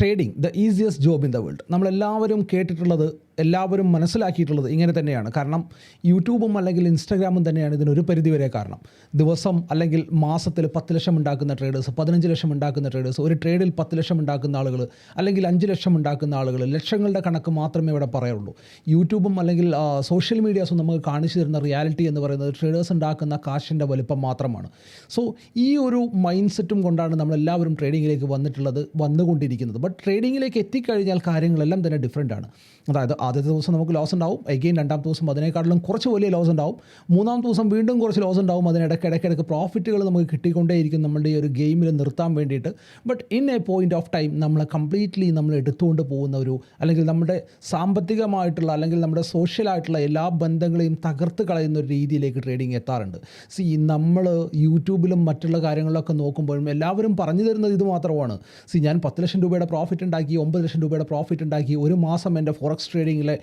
Trading the easiest job in the world നമ്മളെല്ലാവരും കേട്ടിട്ടുള്ളത് എല്ലാവരും മനസ്സിലാക്കിയിട്ടുള്ളത് ഇങ്ങനെ തന്നെയാണ്. കാരണം യൂട്യൂബും അല്ലെങ്കിൽ ഇൻസ്റ്റാഗ്രാമും തന്നെയാണ് ഇതിനൊരു പരിധിവരെ കാരണം. ദിവസം അല്ലെങ്കിൽ മാസത്തിൽ പത്ത് ലക്ഷം ഉണ്ടാക്കുന്ന ട്രേഡേഴ്സ് പതിനഞ്ച് ലക്ഷം ഉണ്ടാക്കുന്ന ട്രേഡേഴ്സ് ഒരു ട്രേഡിൽ പത്ത് ലക്ഷം ഉണ്ടാക്കുന്ന ആളുകൾ അല്ലെങ്കിൽ അഞ്ച് ലക്ഷം ഉണ്ടാക്കുന്ന ആളുകൾ ലക്ഷങ്ങളുടെ കണക്ക് മാത്രമേ ഇവിടെ പറയുള്ളൂ. യൂട്യൂബും അല്ലെങ്കിൽ സോഷ്യൽ മീഡിയാസും നമുക്ക് കാണിച്ചു തരുന്ന റിയാലിറ്റി എന്ന് പറയുന്നത് ട്രേഡേഴ്സ് ഉണ്ടാക്കുന്ന കാശിന്റെ വലുപ്പം മാത്രമാണ്. സോ ഈ ഒരു മൈൻഡ് സെറ്റും കൊണ്ടാണ് നമ്മളെല്ലാവരും ട്രേഡിങ്ങിലേക്ക് വന്നിട്ടുള്ളത് വന്നുകൊണ്ടിരിക്കുന്നത്. ബട്ട് ട്രേഡിങ്ങിലേക്ക് എത്തിക്കഴിഞ്ഞാൽ കാര്യങ്ങളെല്ലാം തന്നെ ഡിഫറെന്റ് ആണ്. അതായത് ആദ്യത്തെ ദിവസം നമുക്ക് ലോസ് ഉണ്ടാവും. എഗെയിൻ രണ്ടാമത്തെ ദിവസം അതിനേക്കാളും കുറച്ച് വലിയ ലോസ് ഉണ്ടാവും. മൂന്നാമത്തെ ദിവസം വീണ്ടും കുറച്ച് ലോസ് ഉണ്ടാവും. അതിനിടയ്ക്ക് ഇടയ്ക്കിടയ്ക്ക് പ്രോഫിറ്റുകൾ നമുക്ക് കിട്ടിക്കൊണ്ടേയിരിക്കും നമ്മുടെ ഈ ഒരു ഗെയിമിൽ നിർത്താൻ വേണ്ടിയിട്ട്. But in a point of time നമ്മൾ കംപ്ലീറ്റ്ലി നമ്മൾ എടുത്തുകൊണ്ട് പോകുന്ന ഒരു അല്ലെങ്കിൽ നമ്മുടെ സാമ്പത്തികമായിട്ടുള്ള അല്ലെങ്കിൽ നമ്മുടെ സോഷ്യലായിട്ടുള്ള എല്ലാ ബന്ധങ്ങളെയും തകർത്ത് കളയുന്ന ഒരു രീതിയിലേക്ക് ട്രേഡിംഗ് എത്താറുണ്ട്. സി നമ്മൾ യൂട്യൂബിലും മറ്റുള്ള കാര്യങ്ങളിലൊക്കെ നോക്കുമ്പോഴും എല്ലാവരും പറഞ്ഞു തരുന്നത് ഇത് മാത്രമാണ്. സി ഞാൻ പത്ത് ലക്ഷം രൂപയുടെ പ്രോഫിറ്റ് ഉണ്ടാക്കി ഒമ്പത് ലക്ഷം രൂപയുടെ പ്രോഫിറ്റ് ഉണ്ടാക്കി ഒരു മാസം എന്റെ ഫോറക്സ് ട്രേഡിങ്ങിലെ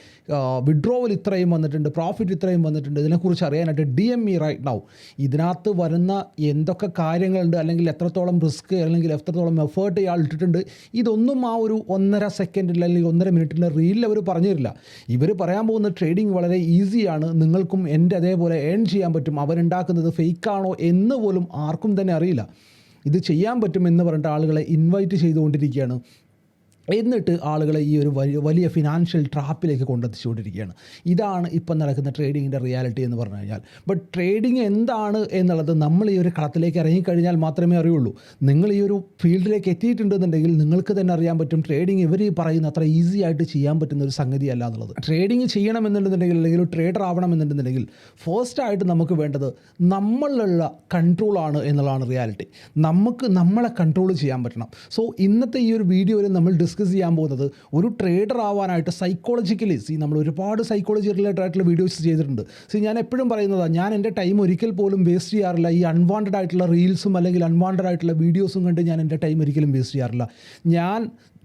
വിഡ്രോവൽ ഇത്രയും വന്നിട്ടുണ്ട് പ്രോഫിറ്റ് ഇത്രയും വന്നിട്ടുണ്ട് ഇതിനെക്കുറിച്ച് അറിയാനായിട്ട് D M E right now ഇതിനകത്ത് വരുന്ന എന്തൊക്കെ കാര്യങ്ങളുണ്ട് അല്ലെങ്കിൽ എത്രത്തോളം റിസ്ക് അല്ലെങ്കിൽ എത്രത്തോളം എഫേർട്ട് ഇയാൾ ഇട്ടിട്ടുണ്ട് ഇതൊന്നും ആ ഒരു ഒന്നര സെക്കൻഡിൽ അല്ലെങ്കിൽ ഒന്നര മിനിറ്റിന്റെ റീലിൽ അവർ പറഞ്ഞു തരില്ല ഇവർ പറയാൻ പോകുന്ന ട്രേഡിംഗ് വളരെ ഈസിയാണ് നിങ്ങൾക്കും എന്റെ അതേപോലെ ഏൺ ചെയ്യാൻ പറ്റും. അവരുണ്ടാക്കുന്നത് ഫേക്കാണോ എന്ന് പോലും ആർക്കും തന്നെ അറിയില്ല. ഇത് ചെയ്യാൻ പറ്റും എന്ന് പറഞ്ഞിട്ട് ആളുകളെ ഇൻവൈറ്റ് ചെയ്തുകൊണ്ടിരിക്കുകയാണ്. എന്നിട്ട് ആളുകളെ ഈ ഒരു വലിയ വലിയ ഫിനാൻഷ്യൽ ട്രാപ്പിലേക്ക് കൊണ്ടെത്തിച്ചുകൊണ്ടിരിക്കുകയാണ്. ഇതാണ് ഇപ്പം നടക്കുന്ന ട്രേഡിങ്ങിന്റെ റിയാലിറ്റി എന്ന് പറഞ്ഞു കഴിഞ്ഞാൽ. ബട്ട് ട്രേഡിങ് എന്താണ് എന്നുള്ളത് നമ്മൾ ഈ ഒരു കളത്തിലേക്ക് ഇറങ്ങിക്കഴിഞ്ഞാൽ മാത്രമേ അറിയുള്ളൂ. നിങ്ങൾ ഈ ഒരു ഫീൽഡിലേക്ക് എത്തിയിട്ടുണ്ടെന്നുണ്ടെങ്കിൽ നിങ്ങൾക്ക് തന്നെ അറിയാൻ പറ്റും ട്രേഡിങ് ഇവർ ഈ പറയുന്ന അത്ര ഈസി ആയിട്ട് ചെയ്യാൻ പറ്റുന്ന ഒരു സംഗതി അല്ല എന്നുള്ളത്. ട്രേഡിങ് ചെയ്യണമെന്നുണ്ടെന്നുണ്ടെങ്കിൽ അല്ലെങ്കിൽ ഒരു ട്രേഡർ ആവണമെന്നുണ്ടെന്നുണ്ടെങ്കിൽ ഫസ്റ്റ് ആയിട്ട് നമുക്ക് വേണ്ടത് നമ്മളിലുള്ള കൺട്രോളാണ് എന്നുള്ളതാണ് റിയാലിറ്റി നമുക്ക് നമ്മളെ കൺട്രോൾ ചെയ്യാൻ പറ്റണം. സോ ഇന്നത്തെ ഈ ഒരു വീഡിയോയിൽ നമ്മൾ ഡിസ്കസ് ചെയ്യാൻ പോകുന്നത്. ഒരു ട്രേഡർ ആവാനായിട്ട് സൈക്കോളജിക്കലി സി നമ്മൾ ഒരുപാട് സൈക്കോളജി റിലേറ്റഡ് ആയിട്ടുള്ള വീഡിയോസ് ചെയ്തിട്ടുണ്ട്. സി ഞാൻ എപ്പോഴും പറയുന്നതാണ് ഞാൻ എന്റെ ടൈം ഒരിക്കൽ പോലും വേസ്റ്റ് ചെയ്യാറില്ല. ഈ അൺവാണ്ടഡ് ആയിട്ടുള്ള റീൽസും അല്ലെങ്കിൽ അൺവാണ്ടഡ് ആയിട്ടുള്ള വീഡിയോസും കണ്ട് ഞാൻ എന്റെ ടൈം ഒരിക്കലും വേസ്റ്റ് ചെയ്യാറില്ല. ഞാൻ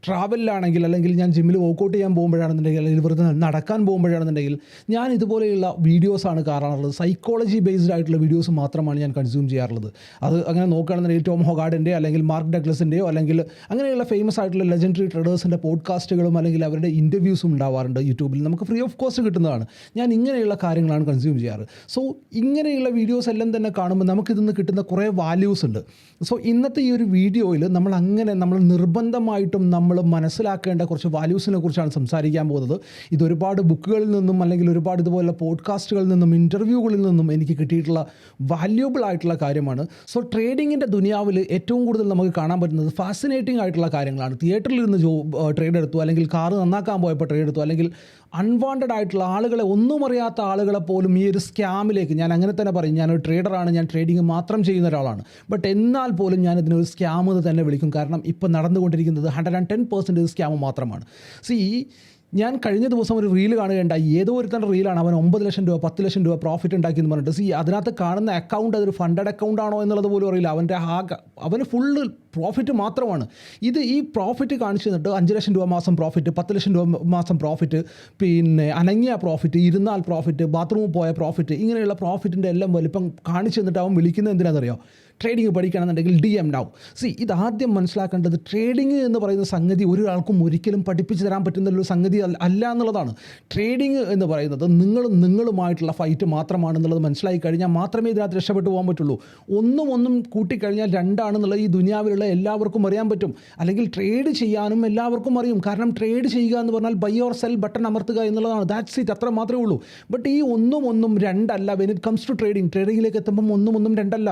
ട്രാവലിലാണെങ്കിൽ അല്ലെങ്കിൽ ഞാൻ ജിമ്മിൽ വർക്കൗട്ട് ചെയ്യാൻ പോകുമ്പോഴാണെന്നുണ്ടെങ്കിൽ അല്ലെങ്കിൽ വെറുതെ നടക്കാൻ പോകുമ്പോഴാണെന്നുണ്ടെങ്കിൽ ഞാൻ ഇതുപോലെയുള്ള വീഡിയോസാണ് കാണാറുള്ളത്. സൈക്കോളജി ബേസ്ഡ് ആയിട്ടുള്ള വീഡിയോസ് മാത്രമാണ് ഞാൻ കൺസ്യൂം ചെയ്യാറുള്ളത്. അത് അങ്ങനെ നോക്കുകയാണെന്നുണ്ടെങ്കിൽ ടോം ഹൊഗാർഡിന്റെ അല്ലെങ്കിൽ മാർക്ക് ഡഗ്ലസിന്റെയോ അല്ലെങ്കിൽ അങ്ങനെയുള്ള ഫേമസ് ആയിട്ടുള്ള ലെജൻഡറി ട്രേഡേഴ്സിന്റെ പോഡ്കാസ്റ്റുകളും അല്ലെങ്കിൽ അവരുടെ ഇന്റർവ്യൂസും ഉണ്ടാവാറുണ്ട് യൂട്യൂബിൽ. നമുക്ക് ഫ്രീ ഓഫ് കോസ്റ്റ് കിട്ടുന്നതാണ്. ഞാൻ ഇങ്ങനെയുള്ള കാര്യങ്ങളാണ് കൺസ്യൂം ചെയ്യാറ്. സോ ഇങ്ങനെയുള്ള വീഡിയോസ് എല്ലാം തന്നെ കാണുമ്പോൾ നമുക്കിതിൽ നിന്ന് കിട്ടുന്ന കുറേ വാല്യൂസ് ഉണ്ട്. സോ ഇന്നത്തെ ഈ ഒരു വീഡിയോയിൽ നമ്മൾ അങ്ങനെ നമ്മൾ നിർബന്ധമായിട്ടും നമ്മൾ മനസ്സിലാക്കേണ്ട കുറച്ച് വാല്യൂസിനെ കുറിച്ചാണ് സംസാരിക്കാൻ പോകുന്നത്. ഇത് ഒരുപാട് ബുക്കുകളിൽ നിന്നും അല്ലെങ്കിൽ ഒരുപാട് ഇതുപോലുള്ള പോഡ്കാസ്റ്റുകളിൽ നിന്നും ഇന്റർവ്യൂകളിൽ നിന്നും എനിക്ക് കിട്ടിയിട്ടുള്ള വാല്യൂബിൾ ആയിട്ടുള്ള കാര്യമാണ്. സോ ട്രേഡിങ്ങിന്റെ ദുനിയാവിൽ ഏറ്റവും കൂടുതൽ നമുക്ക് കാണാൻ പറ്റുന്നത് ഫാസിനേറ്റിംഗ് ആയിട്ടുള്ള കാര്യങ്ങളാണ്. തിയേറ്ററിൽ ഇരുന്ന് ജോ ട്രേഡ് എടുത്തു അല്ലെങ്കിൽ കാറ് നന്നാക്കാൻ പോയപ്പോൾ ട്രേഡ് എടുത്തു അല്ലെങ്കിൽ അൺവാണ്ടഡ് ആയിട്ടുള്ള ആളുകളെ ഒന്നും അറിയാത്ത ആളുകളെ പോലും ഈ ഒരു സ്കാമിലേക്ക് ഞാൻ അങ്ങനെ തന്നെ പറയും. ഞാനൊരു ട്രേഡറാണ് ഞാൻ ട്രേഡിംഗ് മാത്രം ചെയ്യുന്ന ഒരാളാണ്. ബട്ട് എന്നാൽ പോലും ഞാൻ ഇതിനൊരു സ്കാം എന്ന് തന്നെ വിളിക്കും. കാരണം ഇപ്പം നടന്നുകൊണ്ടിരിക്കുന്നത് hundred and ten percentage scam മാത്രമാണ്. സി ഞാൻ കഴിഞ്ഞ ദിവസം ഒരു റീൽ കാണുകയുണ്ടായി. ഏതോ ഒരുത്തന്റെ റീലാണ് അവൻ ഒമ്പത് ലക്ഷം രൂപ പത്ത് ലക്ഷം രൂപ പ്രോഫിറ്റ് ഉണ്ടാക്കി എന്ന് പറഞ്ഞിട്ട്. സി അതിനകത്ത് കാണുന്ന അക്കൗണ്ട് അതൊരു ഫണ്ടഡ് അക്കൗണ്ട് ആണോ എന്നുള്ളത് പോലും അറിയില്ല. അവന്റെ ആ അവന് ഫുള്ള് പ്രോഫിറ്റ് മാത്രമാണ്. ഇത് ഈ പ്രോഫിറ്റ് കാണിച്ചു തന്നിട്ട് അഞ്ച് ലക്ഷം രൂപ മാസം പ്രോഫിറ്റ് പത്ത് ലക്ഷം രൂപ മാസം പ്രോഫിറ്റ് പിന്നെ അനങ്ങിയ പ്രോഫിറ്റ് ഇരുന്നാൽ പ്രോഫിറ്റ് ബാത്റൂമിൽ പോയ പ്രോഫിറ്റ് ഇങ്ങനെയുള്ള പ്രോഫിറ്റിന്റെ എല്ലാം വലിപ്പം കാണിച്ചു തന്നിട്ട് അവൻ വിളിക്കുന്നത് എന്തിനാണെന്നറിയോ? ട്രേഡിംഗ് പഠിക്കണമെന്നുണ്ടെങ്കിൽ ഡി എം നൗ സി ആദ്യം മനസ്സിലാക്കേണ്ടത് ട്രേഡിംഗ് എന്ന് പറയുന്ന സംഗതി ഒരാൾക്കും ഒരിക്കലും പഠിപ്പിച്ചു തരാൻ പറ്റുന്ന ഒരു സംഗതി അല്ല എന്നുള്ളതാണ്. ട്രേഡിംഗ് എന്ന് പറയുന്നത് നിങ്ങളും നിങ്ങളുമായിട്ടുള്ള ഫൈറ്റ് മാത്രമാണെന്നുള്ളത് മനസ്സിലായി കഴിഞ്ഞാൽ മാത്രമേ ഇതിനകത്ത് രക്ഷപ്പെട്ടു പോകാൻ പറ്റുള്ളൂ. ഒന്നും ഒന്നും കൂട്ടിക്കഴിഞ്ഞാൽ രണ്ടാണെന്നുള്ളത് ഈ ദുനിയാവിലുള്ള എല്ലാവർക്കും അറിയാൻ പറ്റും. അല്ലെങ്കിൽ ട്രേഡ് ചെയ്യാനും എല്ലാവർക്കും അറിയും. കാരണം ട്രേഡ് ചെയ്യുക എന്ന് പറഞ്ഞാൽ ബൈ ഓർ സെൽ ബട്ടൺ അമർത്തുക എന്നുള്ളതാണ്. ദാറ്റ്സ് ഇറ്റ് അത്ര മാത്രമേ ഉള്ളൂ. ബട്ട് ഈ ഒന്നും ഒന്നും രണ്ടല്ല when it comes to trading ട്രേഡിങ്ങിലേക്ക് എത്തുമ്പം ഒന്നും ഒന്നും രണ്ടല്ല.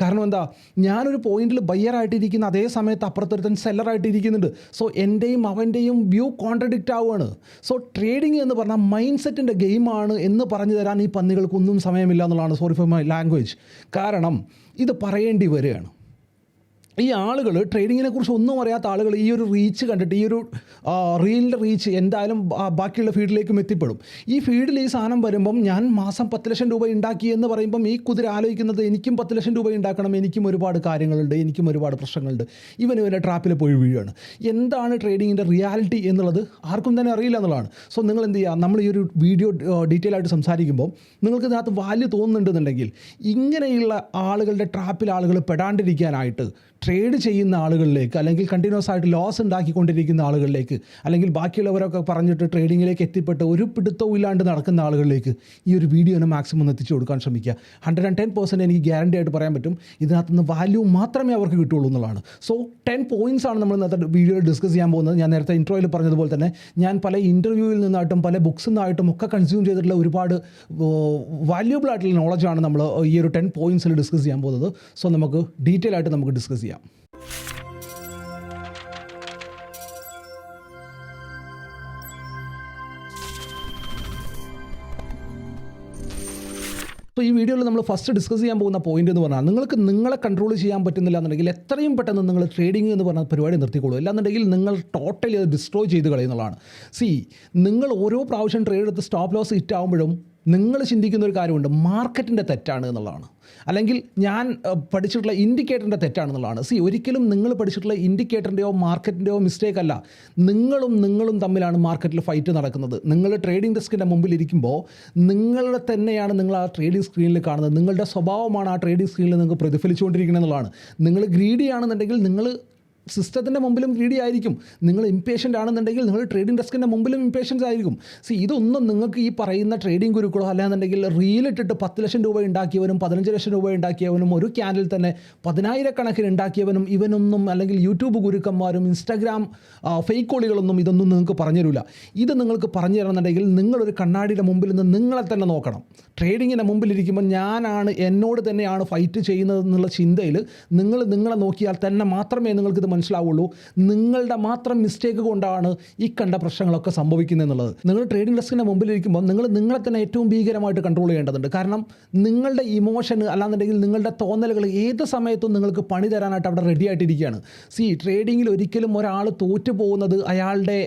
കാരണം എന്താ? ഞാനൊരു പോയിന്റിൽ ബയ്യറായിട്ടിരിക്കുന്ന അതേ സമയത്ത് അപ്പുറത്തൊരുത്തൻ സെല്ലറായിട്ടിരിക്കുന്നുണ്ട് സോ എന്റെയും അവന്റെയും വ്യൂ കോൺട്രഡിക്റ്റ് ആവുകയാണ് സോ ട്രേഡിംഗ് എന്ന് പറഞ്ഞാൽ മൈൻഡ് സെറ്റിന്റെ ഗെയിമാണ് എന്ന് പറഞ്ഞു തരാൻ ഈ പന്നികൾക്കൊന്നും സമയമില്ല എന്നുള്ളതാണ്. സോറി ഫോർ മൈ ലാംഗ്വേജ് കാരണം ഇത് പറയേണ്ടി വരികയാണ്. ഈ ആളുകൾ ട്രേഡിങ്ങിനെ കുറിച്ച് ഒന്നും അറിയാത്ത ആളുകൾ ഈ ഒരു റീച്ച് കണ്ടിട്ട് ഈ ഒരു റീലിന്റെ റീച്ച് എന്തായാലും ബാക്കിയുള്ള ഫീൽഡിലേക്കും എത്തിപ്പെടും. ഈ ഫീൽഡിൽ ഈ സാധനം വരുമ്പം ഞാൻ മാസം പത്ത് ലക്ഷം രൂപ ഉണ്ടാക്കി എന്ന് പറയുമ്പം ഈ കുതിര ആലോചിക്കുന്നത് എനിക്കും പത്ത് ലക്ഷം രൂപ ഉണ്ടാക്കണം എനിക്കും ഒരുപാട് കാര്യങ്ങളുണ്ട് എനിക്കും ഒരുപാട് പ്രശ്നങ്ങളുണ്ട്. ഇവൻ ഇവന്റെ ട്രാപ്പിൽ പോയി വീഴുകയാണ്. എന്താണ് ട്രേഡിങ്ങിന്റെ റിയാലിറ്റി എന്നുള്ളത് ആർക്കും തന്നെ അറിയില്ല എന്നുള്ളതാണ്. സോ നിങ്ങൾ എന്ത് ചെയ്യുക നമ്മൾ ഈ ഒരു വീഡിയോ ഡീറ്റെയിൽ ആയിട്ട് സംസാരിക്കുമ്പോൾ നിങ്ങൾക്ക് ഇതിനകത്ത് വാല്യൂ തോന്നുന്നുണ്ടെന്നുണ്ടെങ്കിൽ ഇങ്ങനെയുള്ള ആളുകളുടെ ട്രാപ്പിൽ ആളുകൾ പെടാണ്ടിരിക്കാനായിട്ട് ട്രേഡ് ചെയ്യുന്ന ആളുകളിലേക്ക് അല്ലെങ്കിൽ കണ്ടിന്യൂസ് ആയിട്ട് ലോസ് ഉണ്ടാക്കിക്കൊണ്ടിരിക്കുന്ന ആളുകളിലേക്ക് അല്ലെങ്കിൽ ബാക്കിയുള്ളവരൊക്കെ പറഞ്ഞിട്ട് ട്രേഡിങ്ങിലേക്ക് എത്തിപ്പെട്ട് ഒരു പിടുത്തവും ഇല്ലാണ്ട് നടക്കുന്ന ആളുകളിലേക്ക് ഈ ഒരു വീഡിയോനെ മാക്സിമം എത്തിച്ചു കൊടുക്കാൻ ശ്രമിക്കുക. ഹൺഡ്രഡ് ആൻഡ് ടെൻ പെർസെന്റ് എനിക്ക് ഗ്യാരണ്ടി ആയിട്ട് പറയാൻ പറ്റും. ഇതിനകത്ത് നിന്ന് വാല്യൂ മാത്രമേ അവർക്ക് കിട്ടുള്ളൂ എന്നുള്ളതാണ്. സോ ടെൻ പോയിന്റ്സ് ആണ് നമ്മൾ ഇന്നത്തെ വീഡിയോ ഡിസ്കസ് ചെയ്യാൻ പോകുന്നത്. ഞാൻ നേരത്തെ ഇൻട്രോയിൽ പറഞ്ഞതുപോലെ തന്നെ ഞാൻ പല ഇന്റർവ്യൂവിൽ നിന്നായിട്ടും പല ബുക്സ് നിന്നായിട്ടും ഒക്കെ കൺസ്യൂം ചെയ്തിട്ടുള്ള ഒരുപാട് വാല്യൂബിൾ ആയിട്ടുള്ള നോളജാണ് നമ്മൾ ഈ ഒരു ടെൻ പോയിന്റ്സിൽ ഡിസ്കസ് ചെയ്യാൻ പോകുന്നത്. സോ നമുക്ക് ഡീറ്റെയിൽ ആയിട്ട് നമുക്ക് ഡിസ്കസ് ചെയ്യാം. അപ്പോൾ ഈ വീഡിയോയിൽ നമ്മൾ ഫസ്റ്റ് ഡിസ്കസ് ചെയ്യാൻ പോകുന്ന പോയിന്റ് എന്ന് പറഞ്ഞാൽ നിങ്ങൾക്ക് നിങ്ങളെ കൺട്രോൾ ചെയ്യാൻ പറ്റുന്നില്ല എന്നുണ്ടെങ്കിൽ എത്രയും പെട്ടെന്ന് നിങ്ങൾ ട്രേഡിംഗ് എന്ന് പറഞ്ഞ പരിപാടി നിർത്തിക്കോളൂ. അല്ലാന്നുണ്ടെങ്കിൽ നിങ്ങൾ ടോട്ടലി അത് ഡിസ്ട്രോയ് ചെയ്ത് കളയുന്നതാണ്. സി നിങ്ങൾ ഓരോ പ്രാവശ്യം ട്രേഡ് എടുത്ത് സ്റ്റോപ്പ് ലോസ് ഹിറ്റ് ആകുമ്പോഴും നിങ്ങൾ ചിന്തിക്കുന്ന ഒരു കാര്യമുണ്ട്. മാർക്കറ്റിന്റെ തെറ്റാണ് എന്നുള്ളതാണ്. അല്ലെങ്കിൽ ഞാൻ പഠിച്ചിട്ടുള്ള ഇൻഡിക്കേറ്ററിന്റെ തെറ്റാണെന്നുള്ളതാണ് സി ഒരിക്കലും നിങ്ങൾ പഠിച്ചിട്ടുള്ള ഇൻഡിക്കേറ്ററിന്റെയോ മാർക്കറ്റിന്റെയോ മിസ്റ്റേക്ക് അല്ല. നിങ്ങളും നിങ്ങളും തമ്മിലാണ് മാർക്കറ്റിൽ ഫൈറ്റ് നടക്കുന്നത്. നിങ്ങൾ ട്രേഡിംഗ് ഡെസ്കിന്റെ മുമ്പിൽ ഇരിക്കുമ്പോൾ നിങ്ങളുടെ തന്നെയാണ് നിങ്ങൾ ആ ട്രേഡിംഗ് സ്ക്രീനിൽ കാണുന്നത്. നിങ്ങളുടെ സ്വഭാവമാണ് ആ ട്രേഡിംഗ് സ്ക്രീനിൽ നിങ്ങൾക്ക് പ്രതിഫലിച്ചുകൊണ്ടിരിക്കുന്നത് എന്നുള്ളതാണ്. നിങ്ങൾ ഗ്രീഡിയാണെന്നുണ്ടെങ്കിൽ നിങ്ങൾ സിസ്റ്റത്തിന്റെ മുമ്പിലും ഗ്രീഡി ആയിരിക്കും. നിങ്ങൾ ഇംപേഷ്യന്റ് ആണെന്നുണ്ടെങ്കിൽ നിങ്ങൾ ട്രേഡിംഗ് ഡെസ്കിന്റെ മുമ്പിലും ഇംപേഷ്യൻസ് ആയിരിക്കും. സി ഇതൊന്നും നിങ്ങൾക്ക് ഈ പറയുന്ന ട്രേഡിംഗ് ഗുരുക്കളോ അല്ലാന്നുണ്ടെങ്കിൽ റീലിട്ടിട്ട് പത്ത് ലക്ഷം രൂപ ഉണ്ടാക്കിയവനും പതിനഞ്ച് ലക്ഷം രൂപ ഉണ്ടാക്കിയവനും ഒരു ക്യാനിൽ തന്നെ പതിനായിരക്കണക്കിന് ഉണ്ടാക്കിയവനും ഇവനൊന്നും അല്ലെങ്കിൽ യൂട്യൂബ് ഗുരുക്കന്മാരും ഇൻസ്റ്റാഗ്രാം ഫേക്ക് കോളികളൊന്നും ഇതൊന്നും നിങ്ങൾക്ക് പറഞ്ഞു തരില്ല ഇത് നിങ്ങൾക്ക് പറഞ്ഞു തരണമെന്നുണ്ടെങ്കിൽ നിങ്ങളൊരു കണ്ണാടിയുടെ മുമ്പിൽ നിന്ന് നിങ്ങളെ തന്നെ നോക്കണം. ട്രേഡിങ്ങിന്റെ മുമ്പിലിരിക്കുമ്പോൾ ഞാനാണ് എന്നോട് തന്നെയാണ് ഫൈറ്റ് ചെയ്യുന്നത് എന്നുള്ള ചിന്തയിൽ നിങ്ങൾ നിങ്ങളെ നോക്കിയാൽ തന്നെ മാത്രമേ നിങ്ങൾക്കിത് മനസ്സിലാവുള്ളൂ. നിങ്ങളുടെ മാത്രം മിസ്റ്റേക്ക് കൊണ്ടാണ് ഈ കണ്ട പ്രശ്നങ്ങളൊക്കെ സംഭവിക്കുന്നത് എന്നുള്ളത് നിങ്ങൾ ട്രേഡിംഗ് ഡെസ്കിന്റെ മുമ്പിലിരിക്കുമ്പോൾ നിങ്ങൾ നിങ്ങളെ തന്നെ ഏറ്റവും ഭീകരമായിട്ട് കൺട്രോൾ ചെയ്യേണ്ടതുണ്ട്. കാരണം നിങ്ങളുടെ ഇമോഷൻ അല്ലാന്നുണ്ടെങ്കിൽ നിങ്ങളുടെ തോന്നലുകൾ ഏത് സമയത്തും നിങ്ങൾക്ക് പണി തരാനായിട്ട് അവിടെ റെഡി ആയിട്ടിരിക്കുകയാണ്. സി ട്രേഡിങ്ങിൽ ഒരിക്കലും ഒരാൾ തോറ്റു പോകുന്നത് അയാളുടെ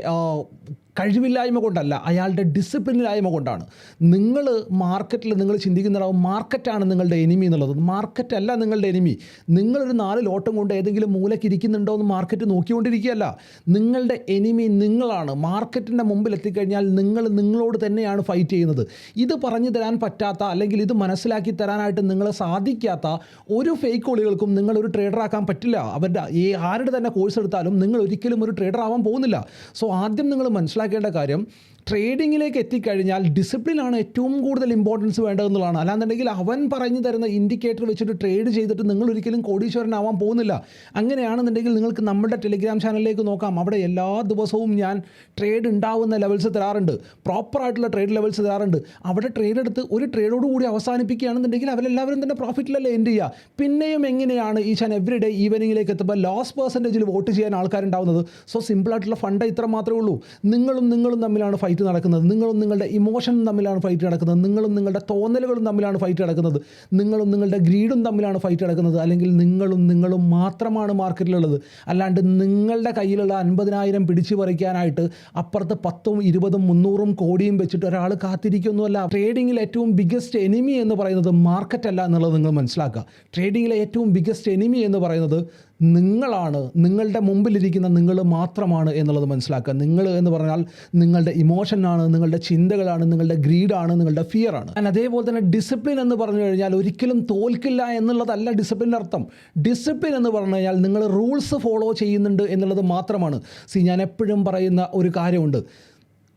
കഴിവില്ലായ്മ കൊണ്ടല്ല അയാളുടെ ഡിസിപ്ലിനില്ലായ്മ കൊണ്ടാണ്. നിങ്ങൾ മാർക്കറ്റിൽ നിങ്ങൾ ചിന്തിക്കുന്നുണ്ടാവും മാർക്കറ്റാണ് നിങ്ങളുടെ എനിമി എന്നുള്ളത്. മാർക്കറ്റ് അല്ല നിങ്ങളുടെ എനിമി നിങ്ങളൊരു നാല് ലോട്ടം കൊണ്ട് ഏതെങ്കിലും മൂലയ്ക്ക് ഇരിക്കുന്നുണ്ടോ എന്ന് മാർക്കറ്റ് നോക്കിക്കൊണ്ടിരിക്കുകയല്ല. നിങ്ങളുടെ എനിമി നിങ്ങളാണ്. മാർക്കറ്റിന്റെ മുമ്പിൽ എത്തിക്കഴിഞ്ഞാൽ നിങ്ങൾ നിങ്ങളോട് തന്നെയാണ് ഫൈറ്റ് ചെയ്യുന്നത്. ഇത് പറഞ്ഞു തരാൻ പറ്റാത്ത അല്ലെങ്കിൽ ഇത് മനസ്സിലാക്കി തരാനായിട്ട് നിങ്ങളെ സാധിക്കാത്ത ഒരു ഫേക്ക് കോളികൾക്കും നിങ്ങളൊരു ട്രേഡർ ആക്കാൻ പറ്റില്ല. അവരുടെ ഈ ആരുടെ തന്നെ കോഴ്സ് എടുത്താലും നിങ്ങൾ ഒരിക്കലും ഒരു ട്രേഡർ ആവാൻ പോകുന്നില്ല. സോ ആദ്യം നിങ്ങൾ മനസ്സിലാക്കേണ്ട കാര്യം ട്രേഡിങ്ങിലേക്ക് എത്തിക്കഴിഞ്ഞാൽ ഡിസിപ്ലിനാണ് ഏറ്റവും കൂടുതൽ ഇമ്പോർട്ടൻസ് വേണ്ടതെന്നുള്ളതാണ് അല്ലാന്നുണ്ടെങ്കിൽ അവൻ പറഞ്ഞു തരുന്ന ഇൻഡിക്കേറ്റർ വെച്ചിട്ട് ട്രേഡ് ചെയ്തിട്ട് നിങ്ങൾ ഒരിക്കലും കോടീശ്വരനാവാൻ പോകുന്നില്ല. അങ്ങനെയാണെന്നുണ്ടെങ്കിൽ നിങ്ങൾക്ക് നമ്മുടെ ടെലിഗ്രാം ചാനലിലേക്ക് നോക്കാം. അവിടെ എല്ലാ ദിവസവും ഞാൻ ട്രേഡ് ഉണ്ടാവുന്ന ലെവൽസ് തരാറുണ്ട്. പ്രോപ്പറായിട്ടുള്ള ട്രേഡ് ലെവൽസ് തരാറുണ്ട്. അവിടെ ട്രേഡ് എടുത്ത് ഒരു ട്രേഡോട് കൂടി അവസാനിപ്പിക്കുകയാണെന്നുണ്ടെങ്കിൽ അവരെല്ലാവരും തന്നെ പ്രോഫിറ്റിലല്ലേ എൻഡ് ചെയ്യുക. പിന്നെയും എങ്ങനെയാണ് ഈ ഞാൻ എവറി ഡേ ഈവനിങ്ങിലേക്ക് എത്തുമ്പോൾ ലോസ് പെർസെന്റേജിൽ വോട്ട് ചെയ്യാൻ ആൾക്കാരുണ്ടാവുന്നത്? സോ സിമ്പിളായിട്ടുള്ള ഫണ്ട് ഇത്ര മാത്രമേ ഉള്ളൂ. നിങ്ങളും നിങ്ങളും തമ്മിലാണ് ഫൈറ്റ് നടക്കുന്നത്. നിങ്ങളും നിങ്ങളുടെ ഇമോഷനും തമ്മിലാണ് ഫൈറ്റ് നടക്കുന്നത്. നിങ്ങളും നിങ്ങളുടെ തോന്നലുകളും തമ്മിലാണ് ഫൈറ്റ് നടക്കുന്നത്. നിങ്ങളും നിങ്ങളുടെ ഗ്രീഡും തമ്മിലാണ് ഫൈറ്റ് നടക്കുന്നത്. അല്ലെങ്കിൽ നിങ്ങളും നിങ്ങളും മാത്രമാണ് മാർക്കറ്റിലുള്ളത് അല്ലാണ്ട് നിങ്ങളുടെ കയ്യിലുള്ള അൻപതിനായിരം പിടിച്ചു പറിക്കാനായിട്ട് അപ്പുറത്ത് പത്തും ഇരുപതും മുന്നൂറും കോടിയും വെച്ചിട്ട് ഒരാൾ കാത്തിരിക്കുന്നുമല്ല ട്രേഡിങ്ങിൽ ഏറ്റവും ബിഗ്ഗസ്റ്റ് എനിമി എന്ന് പറയുന്നത് മാർക്കറ്റല്ല എന്നുള്ളത് നിങ്ങൾ മനസ്സിലാക്കുക. ട്രേഡിങ്ങിലെ ഏറ്റവും ബിഗ്ഗസ്റ്റ് എനിമി എന്ന് പറയുന്നത് നിങ്ങളാണ് നിങ്ങളുടെ മുമ്പിലിരിക്കുന്ന നിങ്ങൾ മാത്രമാണ് എന്നുള്ളത് മനസ്സിലാക്കുക. നിങ്ങൾ എന്ന് പറഞ്ഞാൽ നിങ്ങളുടെ ഇമോഷനാണ് നിങ്ങളുടെ ചിന്തകളാണ് നിങ്ങളുടെ ഗ്രീഡാണ് നിങ്ങളുടെ ആണ്. ഞാൻ അതേപോലെ തന്നെ ഡിസിപ്ലിൻ എന്ന് പറഞ്ഞു കഴിഞ്ഞാൽ ഒരിക്കലും തോൽക്കില്ല എന്നുള്ളതല്ല ഡിസിപ്ലിന്റെ അർത്ഥം. ഡിസിപ്ലിൻ എന്ന് പറഞ്ഞു കഴിഞ്ഞാൽ നിങ്ങൾ റൂൾസ് ഫോളോ ചെയ്യുന്നുണ്ട് എന്നുള്ളത് മാത്രമാണ്. സി ഞാൻ എപ്പോഴും പറയുന്ന ഒരു കാര്യമുണ്ട്.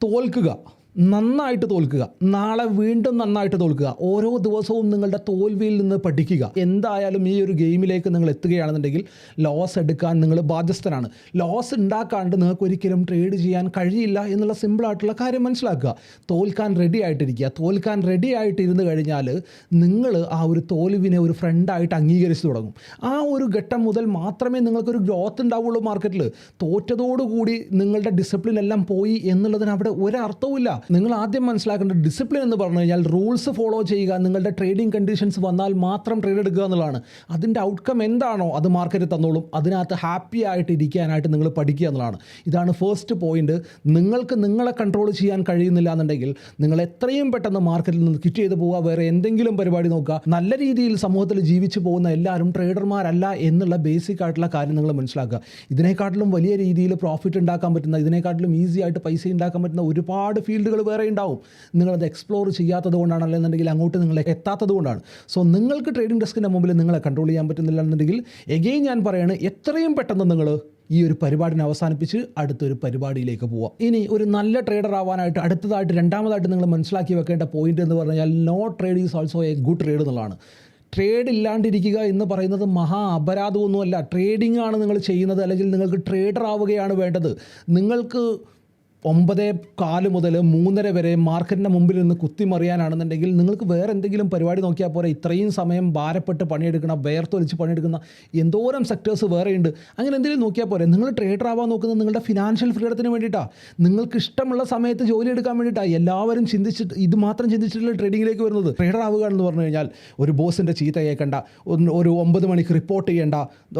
തോൽക്കുക. നന്നായിട്ട് തോൽക്കുക. നാളെ വീണ്ടും നന്നായിട്ട് തോൽക്കുക. ഓരോ ദിവസവും നിങ്ങളുടെ തോൽവിയിൽ നിന്ന് പഠിക്കുക. എന്തായാലും ഈ ഒരു ഗെയിമിലേക്ക് നിങ്ങൾ എത്തുകയാണെന്നുണ്ടെങ്കിൽ ലോസ് എടുക്കാൻ നിങ്ങൾ ബാധ്യസ്ഥനാണ്. ലോസ് ഉണ്ടാക്കാണ്ട് നിങ്ങൾക്ക് ഒരിക്കലും ട്രേഡ് ചെയ്യാൻ കഴിയില്ല എന്നുള്ള സിമ്പിളായിട്ടുള്ള കാര്യം മനസ്സിലാക്കുക. തോൽക്കാൻ റെഡി ആയിട്ടിരിക്കുക. തോൽക്കാൻ റെഡി ആയിട്ടിരുന്ന് കഴിഞ്ഞാൽ നിങ്ങൾ ആ ഒരു തോൽവിനെ ഒരു ഫ്രണ്ടായിട്ട് അംഗീകരിച്ചു തുടങ്ങും. ആ ഒരു ഘട്ടം മുതൽ മാത്രമേ നിങ്ങൾക്കൊരു ഗ്രോത്ത് ഉണ്ടാവുള്ളൂ മാർക്കറ്റിൽ തോറ്റതോടുകൂടി നിങ്ങളുടെ ഡിസിപ്ലിൻ എല്ലാം പോയി എന്നുള്ളതിന് അവിടെ ഒരർത്ഥവുമില്ല. നിങ്ങൾ ആദ്യം മനസ്സിലാക്കേണ്ട ഡിസിപ്ലിൻ എന്ന് പറഞ്ഞു കഴിഞ്ഞാൽ റൂൾസ് ഫോളോ ചെയ്യുക നിങ്ങളുടെ ട്രേഡിംഗ് കണ്ടീഷൻസ് വന്നാൽ മാത്രം ട്രേഡ് എടുക്കുക എന്നുള്ളതാണ്. അതിന്റെ ഔട്ട്കം എന്താണോ അത് മാർക്കറ്റ് തന്നോളും. അതിനകത്ത് ഹാപ്പി ആയിട്ട് ഇരിക്കാനായിട്ട് നിങ്ങൾ പഠിക്കുക എന്നുള്ളതാണ്. ഇതാണ് ഫസ്റ്റ് പോയിന്റ് നിങ്ങൾക്ക് നിങ്ങളെ കൺട്രോൾ ചെയ്യാൻ കഴിയുന്നില്ല എന്നുണ്ടെങ്കിൽ നിങ്ങൾ എത്രയും പെട്ടെന്ന് മാർക്കറ്റിൽ നിന്ന് കിറ്റ് ചെയ്ത് പോവുക. വേറെ എന്തെങ്കിലും പരിപാടി നോക്കുക. നല്ല രീതിയിൽ സമൂഹത്തിൽ ജീവിച്ചു പോകുന്ന എല്ലാവരും ട്രേഡർമാരല്ല എന്നുള്ള ബേസിക് ആയിട്ടുള്ള കാര്യം നിങ്ങൾ മനസ്സിലാക്കുക. ഇതിനെക്കാട്ടിലും വലിയ രീതിയിൽ പ്രോഫിറ്റ് ഉണ്ടാക്കാൻ പറ്റുന്ന ഇതിനെക്കാട്ടിലും ഈസി ആയിട്ട് പൈസ ഉണ്ടാക്കാൻ പറ്റുന്ന ഒരുപാട് ഫീൽഡുകൾ പോയിന്റുകൾ വേറെ ഉണ്ടാവും. നിങ്ങളത് എക്സ്പ്ലോർ ചെയ്യാത്തത് കൊണ്ടാണ് അല്ലെന്നുണ്ടെങ്കിൽ അങ്ങോട്ട് നിങ്ങൾ എത്താത്തത് കൊണ്ടാണ്. സോ നിങ്ങൾക്ക് ട്രേഡിംഗ് ഡെസ്കിന്റെ മുമ്പിൽ നിങ്ങളെ കൺട്രോൾ ചെയ്യാൻ പറ്റുന്നില്ല എന്നുണ്ടെങ്കിൽ എഗെയിൻ ഞാൻ പറയാണ് എത്രയും പെട്ടെന്ന് നിങ്ങൾ ഈ ഒരു പരിപാടിനെ അവസാനിപ്പിച്ച് അടുത്തൊരു പരിപാടിയിലേക്ക് പോവാം ഇനി ഒരു നല്ല ട്രേഡർ ആവാനായിട്ട് അടുത്തതായിട്ട് രണ്ടാമതായിട്ട് നിങ്ങൾ മനസ്സിലാക്കി വെക്കേണ്ട പോയിന്റ് എന്ന് പറഞ്ഞാൽ no trade is also a good trade എന്നുള്ളതാണ്. ട്രേഡ് ഇല്ലാണ്ടിരിക്കുക എന്ന് പറയുന്നത് മഹാ അപരാധമൊന്നുമല്ല. ട്രേഡിംഗ് ആണ് നിങ്ങൾ ചെയ്യുന്നത് അല്ലെങ്കിൽ നിങ്ങൾക്ക് ട്രേഡർ ആവുകയാണ് വേണ്ടത്. നിങ്ങൾക്ക് ഒമ്പതേ കാൽ മുതൽ മൂന്നര വരെ മാർക്കറ്റിന്റെ മുമ്പിൽ നിന്ന് കുത്തിമറിയാനാണെന്നുണ്ടെങ്കിൽ നിങ്ങൾക്ക് വേറെ എന്തെങ്കിലും പരിപാടി നോക്കിയാൽ പോരെ. ഇത്രയും സമയം ഭാരപ്പെട്ട് പണിയെടുക്കണം വേർത്തൊലിച്ച് പണിയെടുക്കുന്ന എന്തോരം സെക്ടേഴ്സ് വേറെയുണ്ട് അങ്ങനെ എന്തെങ്കിലും നോക്കിയാൽ പോരെ. നിങ്ങൾ ട്രേഡർ ആവാൻ നോക്കുന്നത് നിങ്ങളുടെ ഫിനാൻഷ്യൽ ഫ്രീഡത്തിന് വേണ്ടിയിട്ടാണ് നിങ്ങൾക്ക് ഇഷ്ടമുള്ള സമയത്ത് ജോലി എടുക്കാൻ വേണ്ടിയിട്ടാണ് എല്ലാവരും ചിന്തിച്ചിട്ട് ഇത് മാത്രം ചിന്തിച്ചിട്ടുള്ള ട്രേഡിങ്ങിലേക്ക് വരുന്നത്. ട്രേഡർ ആവുക എന്ന് പറഞ്ഞു കഴിഞ്ഞാൽ ഒരു ബോസിന്റെ ചീത്ത കേൾക്കണ്ട. ഒരു ഒമ്പത് മണിക്ക് റിപ്പോർട്ട് ചെയ്യേണ്ട.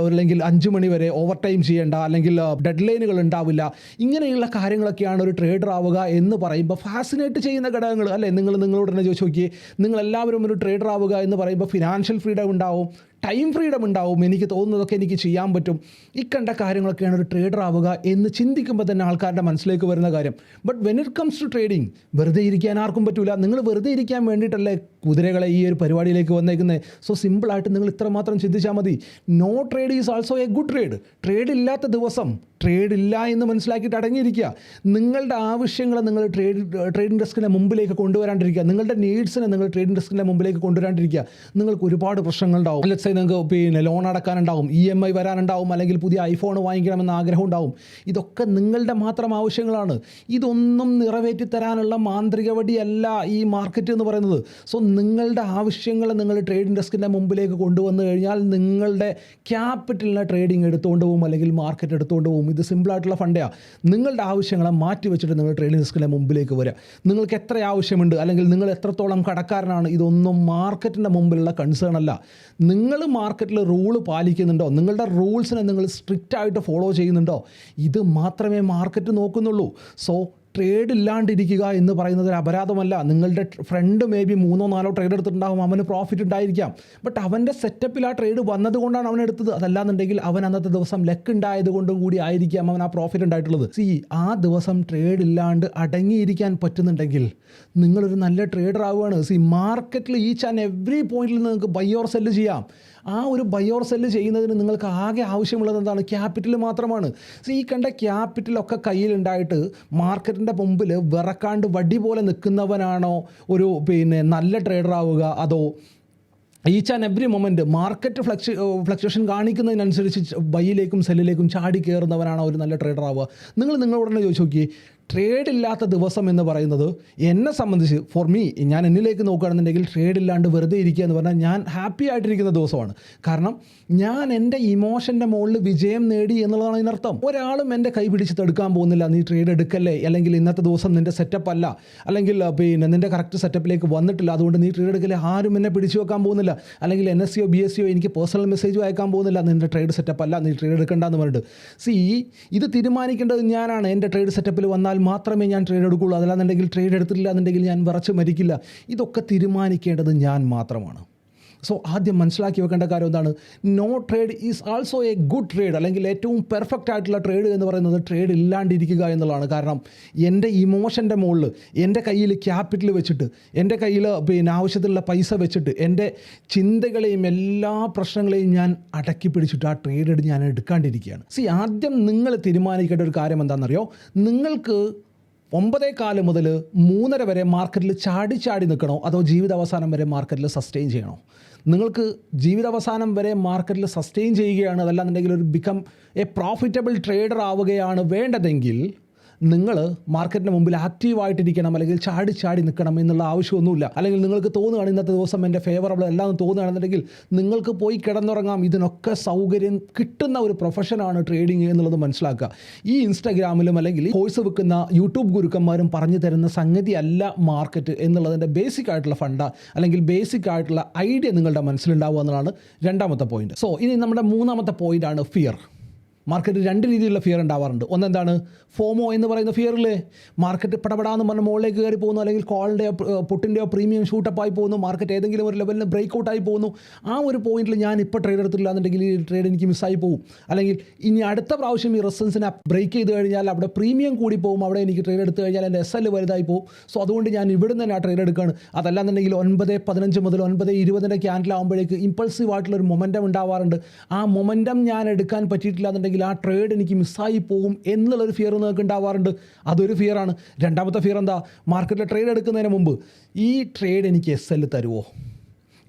അല്ലെങ്കിൽ അഞ്ച് മണി വരെ ഓവർ ടൈം ചെയ്യേണ്ട. അല്ലെങ്കിൽ ഡെഡ് ലൈനുകൾ ഉണ്ടാവില്ല. ഇങ്ങനെയുള്ള കാര്യങ്ങളൊക്കെയാണ് ഒരു ട്രേഡർ ആവുക എന്ന് പറയുമ്പോൾ ഫാസിനേറ്റ് ചെയ്യുന്ന ഘടകങ്ങൾ അല്ലേ? നിങ്ങൾ നിങ്ങളോട് തന്നെ ചോദിച്ചു നോക്കിയേ. നിങ്ങൾ എല്ലാവരും ഒരു ട്രേഡർ ആവുക എന്ന് പറയുമ്പോൾ ഫിനാൻഷ്യൽ ഫ്രീഡം ഉണ്ടാവും. ടൈം ഫ്രീഡം ഉണ്ടാവും എനിക്ക് തോന്നുന്നതൊക്കെ എനിക്ക് ചെയ്യാൻ പറ്റും. ഇക്കണ്ട കാര്യങ്ങളൊക്കെയാണ് ഒരു ട്രേഡർ ആവുക എന്ന് ചിന്തിക്കുമ്പോൾ തന്നെ ആൾക്കാരുടെ മനസ്സിലേക്ക് വരുന്ന കാര്യം. But when it comes to trading വെറുതെ ഇരിക്കാൻ ആർക്കും പറ്റില്ല നിങ്ങൾ വെറുതെ ഇരിക്കാൻ വേണ്ടിയിട്ടല്ലേ കുതിരകളെ ഈ ഒരു പരിപാടിയിലേക്ക് വന്നേക്കുന്നത് സോ സിമ്പിളായിട്ട് നിങ്ങൾ ഇത്രമാത്രം ചിന്തിച്ചാൽ മതി. No trade is also a good trade trade ഇല്ലാത്ത ദിവസം ട്രേഡ് ഇല്ല എന്ന് മനസ്സിലാക്കിയിട്ട് അടങ്ങിയിരിക്കുക. നിങ്ങളുടെ ആവശ്യങ്ങൾ നിങ്ങൾ ട്രേഡ് ട്രേഡിംഗ് ഡെസ്കിന്റെ മുമ്പിലേക്ക് കൊണ്ടുവരാണ്ടിരിക്കുക. നിങ്ങളുടെ നീഡ്സിനെ നിങ്ങൾ ട്രേഡിംഗ് ഡെസ്കിന്റെ മുമ്പിലേക്ക് കൊണ്ടുവരാണ്ടിരിക്കുക. നിങ്ങൾക്ക് ഒരുപാട് പ്രശ്നങ്ങളുണ്ടാവും. സേ നിങ്ങൾക്ക് പിന്നെ ലോൺ അടക്കാനുണ്ടാവും ഇ എം ഐ വരാനുണ്ടാവും അല്ലെങ്കിൽ പുതിയ ഐഫോൺ വാങ്ങിക്കണമെന്ന് ആഗ്രഹം ഉണ്ടാവും. ഇതൊക്കെ നിങ്ങളുടെ മാത്രം ആവശ്യങ്ങളാണ്. ഇതൊന്നും നിറവേറ്റി തരാനുള്ള മാന്ത്രിക വടിയല്ല ഈ മാർക്കറ്റ് എന്ന് പറയുന്നത്. സോ നിങ്ങളുടെ ആവശ്യങ്ങൾ നിങ്ങൾ ട്രേഡിംഗ് ഡെസ്കിന്റെ മുമ്പിലേക്ക് കൊണ്ടുവന്നു കഴിഞ്ഞാൽ നിങ്ങളുടെ ക്യാപിറ്റലിനെ ട്രേഡിംഗ് എടുത്തുകൊണ്ട് പോകും അല്ലെങ്കിൽ മാർക്കറ്റ് എടുത്തുകൊണ്ട് പോകും ഇത് സിമ്പിളായിട്ടുള്ള ഫണ്ടാണ് നിങ്ങളുടെ ആവശ്യങ്ങളെ മാറ്റി വെച്ചിട്ട് നിങ്ങൾ ട്രേഡിംഗ് ഡെസ്കിന്റെ മുമ്പിലേക്ക് വരിക നിങ്ങൾക്ക് എത്ര ആവശ്യമുണ്ട് അല്ലെങ്കിൽ നിങ്ങൾ എത്രത്തോളം കടക്കാരനാണ് ഇതൊന്നും മാർക്കറ്റിന്റെ മുമ്പിലുള്ള കൺസേൺ അല്ല. നിങ്ങൾ മാർക്കറ്റിൽ റൂൾ പാലിക്കുന്നുണ്ടോ? നിങ്ങളുടെ റൂൾസിനെ നിങ്ങൾ സ്ട്രിക്റ്റ് ആയിട്ട് ഫോളോ ചെയ്യുന്നുണ്ടോ? ഇത് മാത്രമേ മാർക്കറ്റ് നോക്കുന്നുള്ളൂ. സോ ട്രേഡ് ഇല്ലാണ്ടിരിക്കുക എന്ന് പറയുന്നത് ഒരു അപരാധമല്ല. നിങ്ങളുടെ ഫ്രണ്ട് മേ ബി മൂന്നോ നാലോ ട്രേഡ് എടുത്തിട്ടുണ്ടാകും അവന് പ്രോഫിറ്റ് ഉണ്ടായിരിക്കാം. ബട്ട് അവന്റെ സെറ്റപ്പിൽ ആ ട്രേഡ് വന്നതുകൊണ്ടാണ് അവൻ എടുത്തത്. അതല്ലാന്നുണ്ടെങ്കിൽ അവൻ അന്നത്തെ ദിവസം ലെക്ക് ഉണ്ടായത് കൊണ്ടും കൂടി ആയിരിക്കാം അവൻ ആ പ്രോഫിറ്റ് ഉണ്ടായിട്ടുള്ളത്. സി ആ ദിവസം ട്രേഡ് ഇല്ലാണ്ട് അടങ്ങിയിരിക്കാൻ പറ്റുന്നുണ്ടെങ്കിൽ നിങ്ങളൊരു നല്ല ട്രേഡർ ആവുകയാണ്. സി മാർക്കറ്റിൽ ഈച്ച് ആൻഡ് എവറി പോയിന്റിൽ നിങ്ങൾക്ക് ബൈ ഓർ സെല്ല് ചെയ്യാം. ആ ഒരു ബയോർ സെല്ല് ചെയ്യുന്നതിന് നിങ്ങൾക്ക് ആകെ ആവശ്യമുള്ളത് എന്താണ്? ക്യാപിറ്റൽ മാത്രമാണ്. സോ ഈ കണ്ട ക്യാപിറ്റലൊക്കെ കയ്യിലുണ്ടായിട്ട് മാർക്കറ്റിന്റെ മുമ്പിൽ വിറക്കാണ്ട് വടി പോലെ നിൽക്കുന്നവനാണോ ഒരു പിന്നെ നല്ല ട്രേഡർ ആവുക? അതോ each and every moment market ഫ്ലക്ച് fluctuation കാണിക്കുന്നതിനനുസരിച്ച് ബൈയിലേക്കും സെല്ലിലേക്കും ചാടി കയറുന്നവനാണ് ഒരു നല്ല ട്രേഡർ ആവുക? നിങ്ങൾ നിങ്ങളോടനെ ചോദിച്ചു നോക്കി ട്രേഡ് ഇല്ലാത്ത ദിവസം എന്ന് പറയുന്നത് എന്നെ സംബന്ധിച്ച് ഫോർ മീ ഞാൻ എന്നിലേക്ക് നോക്കുകയാണെന്നുണ്ടെങ്കിൽ ട്രേഡ് ഇല്ലാണ്ട് വെറുതെ ഇരിക്കുക എന്ന് പറഞ്ഞാൽ ഞാൻ ഹാപ്പി ആയിട്ടിരിക്കുന്ന ദിവസമാണ്. കാരണം ഞാൻ എന്റെ ഇമോഷന്റെ മുകളിൽ വിജയം നേടി എന്നുള്ളതാണ് ഇതിനർത്ഥം. ഒരാളും എന്റെ കൈ പിടിച്ച് തടുക്കാൻ പോകുന്നില്ല. നീ ട്രേഡ് എടുക്കല്ലേ? അല്ലെങ്കിൽ ഇന്നത്തെ ദിവസം നിന്റെ സെറ്റപ്പ് അല്ല. അല്ലെങ്കിൽ പിന്നെ നിന്റെ കറക്റ്റ് സെറ്റപ്പിലേക്ക് വന്നിട്ടില്ല. അതുകൊണ്ട് നീ ട്രേഡ് എടുക്കല്ലേ? ആരും എന്നെ പിടിച്ചു വെക്കാൻ പോകുന്നില്ല. അല്ലെങ്കിൽ എൻ എസ് സിയോ ബി എസ് സിയോ എനിക്ക് പേഴ്സണൽ മെസ്സേജ് അയക്കാൻ പോകുന്നില്ല. നിന്റെ ട്രേഡ് സെറ്റപ്പ് അല്ല. നീ ട്രേഡ് എടുക്കണ്ടെന്ന് പറഞ്ഞിട്ട്. സി ഇത് തീരുമാനിക്കേണ്ടത് ഞാനാണ്. എന്റെ ട്രേഡ് സെറ്റപ്പിൽ വന്നാൽ മാത്രമേ ഞാൻ ട്രേഡ് എടുക്കുള്ളൂ അതല്ലാന്നുണ്ടെങ്കിൽ ട്രേഡ് എടുത്തിട്ടില്ല എന്നുണ്ടെങ്കിൽ ഞാൻ വിറച്ച് മരിക്കില്ല. ഇതൊക്കെ തീരുമാനിക്കേണ്ടത് ഞാൻ മാത്രമാണ്. സോ ആദ്യം മനസ്സിലാക്കി വെക്കേണ്ട കാര്യം എന്താണ്? No trade is also a good trade അല്ലെങ്കിൽ ഏറ്റവും പെർഫെക്റ്റ് ആയിട്ടുള്ള ട്രേഡ് എന്ന് പറയുന്നത് ട്രേഡ് ഇല്ലാണ്ടിരിക്കുക എന്നുള്ളതാണ്. കാരണം എന്റെ ഇമോഷന്റെ മുകളിൽ എന്റെ കയ്യിൽ ക്യാപിറ്റൽ വെച്ചിട്ട് എന്റെ കയ്യിൽ പിന്നെ ആവശ്യത്തിലുള്ള പൈസ വെച്ചിട്ട് എന്റെ ചിന്തകളെയും എല്ലാ പ്രശ്നങ്ങളെയും ഞാൻ അടക്കി പിടിച്ചിട്ട് ആ ട്രേഡ് ഞാൻ എടുക്കാണ്ടിരിക്കുകയാണ്. സി ആദ്യം നിങ്ങൾ തീരുമാനിക്കേണ്ട ഒരു കാര്യം എന്താണെന്നറിയോ? നിങ്ങൾക്ക് ഒമ്പതേ കാൽ മുതൽ മൂന്നര വരെ മാർക്കറ്റിൽ ചാടി ചാടി നിൽക്കണോ? അതോ ജീവിതാവസാനം വരെ മാർക്കറ്റിൽ സസ്റ്റെയിൻ ചെയ്യണോ? നിങ്ങൾക്ക് ജീവിതാവസാനം വരെ മാർക്കറ്റിൽ സസ്റ്റെയിൻ ചെയ്യുകയാണ് അതല്ലാന്നുണ്ടെങ്കിൽ ഒരു ബിക്കം എ പ്രോഫിറ്റബിൾ ട്രേഡർ ആവുകയാണ് വേണ്ടതെങ്കിൽ നിങ്ങൾ മാർക്കറ്റിന് മുമ്പിൽ ആക്റ്റീവായിട്ടിരിക്കണം അല്ലെങ്കിൽ ചാടി ചാടി നിൽക്കണം എന്നുള്ള ആവശ്യമൊന്നുമില്ല. അല്ലെങ്കിൽ നിങ്ങൾക്ക് തോന്നുകയാണ് ഇന്നത്തെ ദിവസം എന്റെ ഫേവറബിൾ എല്ലാം തോന്നുകയാണെന്നുണ്ടെങ്കിൽ നിങ്ങൾക്ക് പോയി കിടന്നുറങ്ങാം. ഇതിനൊക്കെ സൗകര്യം കിട്ടുന്ന ഒരു പ്രൊഫഷനാണ് ട്രേഡിംഗ് എന്നുള്ളത് മനസ്സിലാക്കുക. ഈ ഇൻസ്റ്റാഗ്രാമിലും അല്ലെങ്കിൽ കോഴ്സ് വെക്കുന്ന യൂട്യൂബ് ഗുരുക്കന്മാരും പറഞ്ഞു തരുന്ന സംഗതി അല്ല മാർക്കറ്റ് എന്നുള്ളതിന്റെ ബേസിക് ആയിട്ടുള്ള ഫണ്ട അല്ലെങ്കിൽ ബേസിക് ആയിട്ടുള്ള ഐഡിയ നിങ്ങളുടെ മനസ്സിലുണ്ടാവുക എന്നുള്ളതാണ് രണ്ടാമത്തെ പോയിന്റ് സോ ഇനി നമ്മുടെ മൂന്നാമത്തെ പോയിന്റാണ് ഫിയർ മാർക്കറ്റ് രണ്ട് രീതിയിലുള്ള ഫിയർ ഉണ്ടാവാറുണ്ട്. ഒന്നെന്താണ് ഫോമോ എന്ന് പറയുന്ന ഫിയറില്ലേ മാർക്കറ്റ് പടപടാന്ന് പറഞ്ഞ് മുകളിലേക്ക് കയറി പോകുന്നു അല്ലെങ്കിൽ കോളിന്റെയോ പുട്ടിന്റെയോ പ്രീമിയം ഷൂട്ടപ്പായി പോകുന്നു മാർക്കറ്റ് ഏതെങ്കിലും ഒരു ലെവലിൽ ബ്രേക്ക് ഔട്ട് ആയി പോകുന്നു. ആ ഒരു പോയിന്റിൽ ഞാൻ ഇപ്പോൾ ട്രേഡ് എടുത്തില്ല എന്നുണ്ടെങ്കിൽ ഈ ട്രേഡ് എനിക്ക് മിസ്സായി പോകും. അല്ലെങ്കിൽ ഇനി അടുത്ത പ്രാവശ്യം ഈ റെസൻസിനെ ബ്രേക്ക് ചെയ്ത് കഴിഞ്ഞാൽ അവിടെ പ്രീമിയം കൂടി പോകും അവിടെ എനിക്ക് ട്രേഡ് എടുത്തു കഴിഞ്ഞാൽ എന്റെ എസ് എൽ വലുതായി പോകും. സോ അതുകൊണ്ട് ഞാൻ ഇവിടെ തന്നെ ആ ട്രേഡ് എടുക്കുകയാണ് അതല്ലാന്നുണ്ടെങ്കിൽ ഒൻപത് പതിനഞ്ച് മുതൽ ഒൻപത് ഇരുപതിന്റെ ക്യാൻഡിലാകുമ്പോഴേക്ക് ഇമ്പൾസീവ് ആയിട്ടുള്ള ഒരു മൊമെന്റം ഉണ്ടാവാറുണ്ട്. ആ മൊമെന്റം ഞാൻ എടുക്കാൻ പറ്റിയിട്ടില്ല എന്നുണ്ടെങ്കിൽ ആ ട്രേഡ് എനിക്ക് മിസ്സായി പോകും എന്നുള്ളൊരു ഫിയർ നിങ്ങൾക്ക് ഉണ്ടാവാറുണ്ട്. അതൊരു ഫിയറാണ് രണ്ടാമത്തെ ഫിയർ എന്താ? മാർക്കറ്റിൽ ട്രേഡ് എടുക്കുന്നതിന് മുമ്പ് ഈ ട്രേഡ് എനിക്ക് എസ് എൽ തരുമോ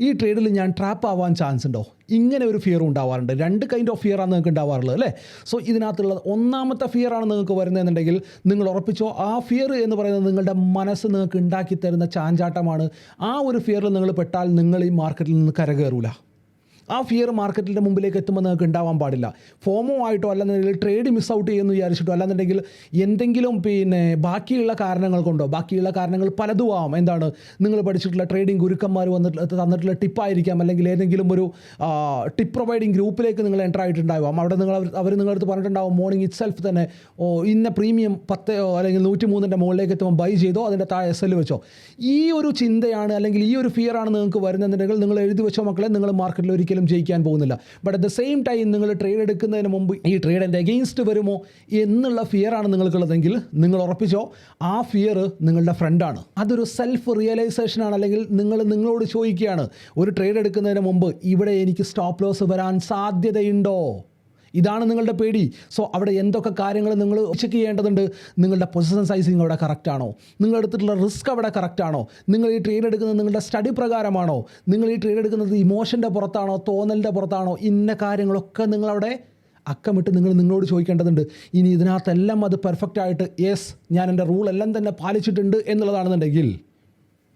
ഈ ട്രേഡിൽ ഞാൻ ട്രാപ്പ് ആവാൻ ചാൻസ് ഉണ്ടോ? ഇങ്ങനെ ഒരു ഫിയർ ഉണ്ടാവാറുണ്ട്. രണ്ട് കൈൻഡ് ഓഫ് ഫിയറാണ് നിങ്ങൾക്ക് ഉണ്ടാവാറുള്ളത് അല്ലേ? സോ ഇതിനകത്തുള്ള ഒന്നാമത്തെ ഫിയറാണ് നിങ്ങൾക്ക് വരുന്നതെന്നുണ്ടെങ്കിൽ നിങ്ങൾ ഉറപ്പിച്ചോ ആ ഫിയർ എന്ന് പറയുന്നത് നിങ്ങളുടെ മനസ്സ് നിങ്ങൾക്ക് ഉണ്ടാക്കി തരുന്ന ചാഞ്ചാട്ടമാണ്. ആ ഒരു ഫിയറിൽ നിങ്ങൾ പെട്ടാൽ നിങ്ങൾ ഈ മാർക്കറ്റിൽ നിന്ന് കരകയറൂല. ആ ഫിയർ മാർക്കറ്റിന്റെ മുമ്പിലേക്ക് എത്തുമ്പോൾ നിങ്ങൾക്ക് ഉണ്ടാവാൻ പാടില്ല. ഫോമോ ആയിട്ടോ അല്ലെന്നുണ്ടെങ്കിൽ ട്രേഡ് മിസ് ഔട്ട് ചെയ്യുമെന്ന് വിചാരിച്ചിട്ടോ അല്ലെന്നുണ്ടെങ്കിൽ എന്തെങ്കിലും പിന്നെ ബാക്കിയുള്ള കാരണങ്ങൾ കൊണ്ടോ ബാക്കിയുള്ള കാരണങ്ങൾ പലതും ആവാം. എന്താണ്? നിങ്ങൾ പഠിച്ചിട്ടുള്ള ട്രേഡിംഗ് ഗുരുക്കന്മാർ വന്നിട്ട് തന്നിട്ടുള്ള ടിപ്പായിരിക്കാം അല്ലെങ്കിൽ ഏതെങ്കിലും ഒരു ടിപ്പ് പ്രൊവൈഡിങ് ഗ്രൂപ്പിലേക്ക് നിങ്ങൾ എന്റർ ആയിട്ടുണ്ടാവാം. അവിടെ നിങ്ങൾ അവർ നിങ്ങളടുത്ത് പറഞ്ഞിട്ടുണ്ടാവും മോർണിംഗ് ഇറ്റ് സെൽഫ് തന്നെ ഓ ഇന്ന പ്രീമിയം പത്ത് അല്ലെങ്കിൽ നൂറ്റി മൂന്നിന്റെ മുകളിലേക്ക് എത്തുമ്പോൾ ബൈ ചെയ്തോ അതിന്റെ താഴെ എസ് എൽ വെച്ചോ. ഈ ഒരു ചിന്തയാണ് അല്ലെങ്കിൽ ഈ ഒരു ഫിയറാണ് നിങ്ങൾക്ക് വരുന്നതെന്നുണ്ടെങ്കിൽ നിങ്ങൾ എഴുതി വെച്ചോ മക്കളെ നിങ്ങൾ മാർക്കറ്റിൽ ഒരിക്കലും ജയിക്കാൻ പോകുന്നില്ല. But at the same time നിങ്ങൾ ട്രേഡ് എടുക്കുന്നതിന് മുമ്പ് ഈ ട്രേഡ് എന്റെ അഗെയിൻസ്റ്റ് വരുമോ എന്നുള്ള ഫിയർ ആണ് നിങ്ങൾക്കുള്ളതെങ്കിൽ നിങ്ങൾ ഉറപ്പിച്ചോ ആ ഫിയർ നിങ്ങളുടെ ഫ്രണ്ടാണ് അതൊരു സെൽഫ് റിയലൈസേഷൻ ആണ്. അല്ലെങ്കിൽ നിങ്ങൾ നിങ്ങളോട് ചോദിക്കുകയാണ് ഒരു ട്രേഡ് എടുക്കുന്നതിന് മുമ്പ് ഇവിടെ എനിക്ക് സ്റ്റോപ്പ് ലോസ് വരാൻ സാധ്യതയുണ്ടോ? ഇതാണ് നിങ്ങളുടെ പേടി. സോ അവിടെ എന്തൊക്കെ കാര്യങ്ങൾ നിങ്ങൾ ചെക്ക് ചെയ്യേണ്ടതുണ്ട്? നിങ്ങളുടെ പൊസിഷൻ സൈസിങ് അവിടെ കറക്റ്റ് ആണോ? നിങ്ങൾ എടുത്തിട്ടുള്ള റിസ്ക് അവിടെ കറക്റ്റ് ആണോ? നിങ്ങൾ ഈ ട്രേഡ് എടുക്കുന്നത് നിങ്ങളുടെ സ്റ്റഡി പ്രകാരമാണോ? നിങ്ങൾ ഈ ട്രേഡ് എടുക്കുന്നത് ഇമോഷന്റെ പുറത്താണോ? തോന്നലിന്റെ പുറത്താണോ? ഇന്ന കാര്യങ്ങളൊക്കെ നിങ്ങളവിടെ അക്കമിട്ട് നിങ്ങൾ നിങ്ങളോട് ചോദിക്കേണ്ടതുണ്ട്. ഇനി ഇതിനകത്തെല്ലാം അത് പെർഫെക്റ്റ് ആയിട്ട് യെസ് ഞാൻ എന്റെ റൂൾ എല്ലാം തന്നെ പാലിച്ചിട്ടുണ്ട് എന്നുള്ളതാണെന്നുണ്ടെങ്കിൽ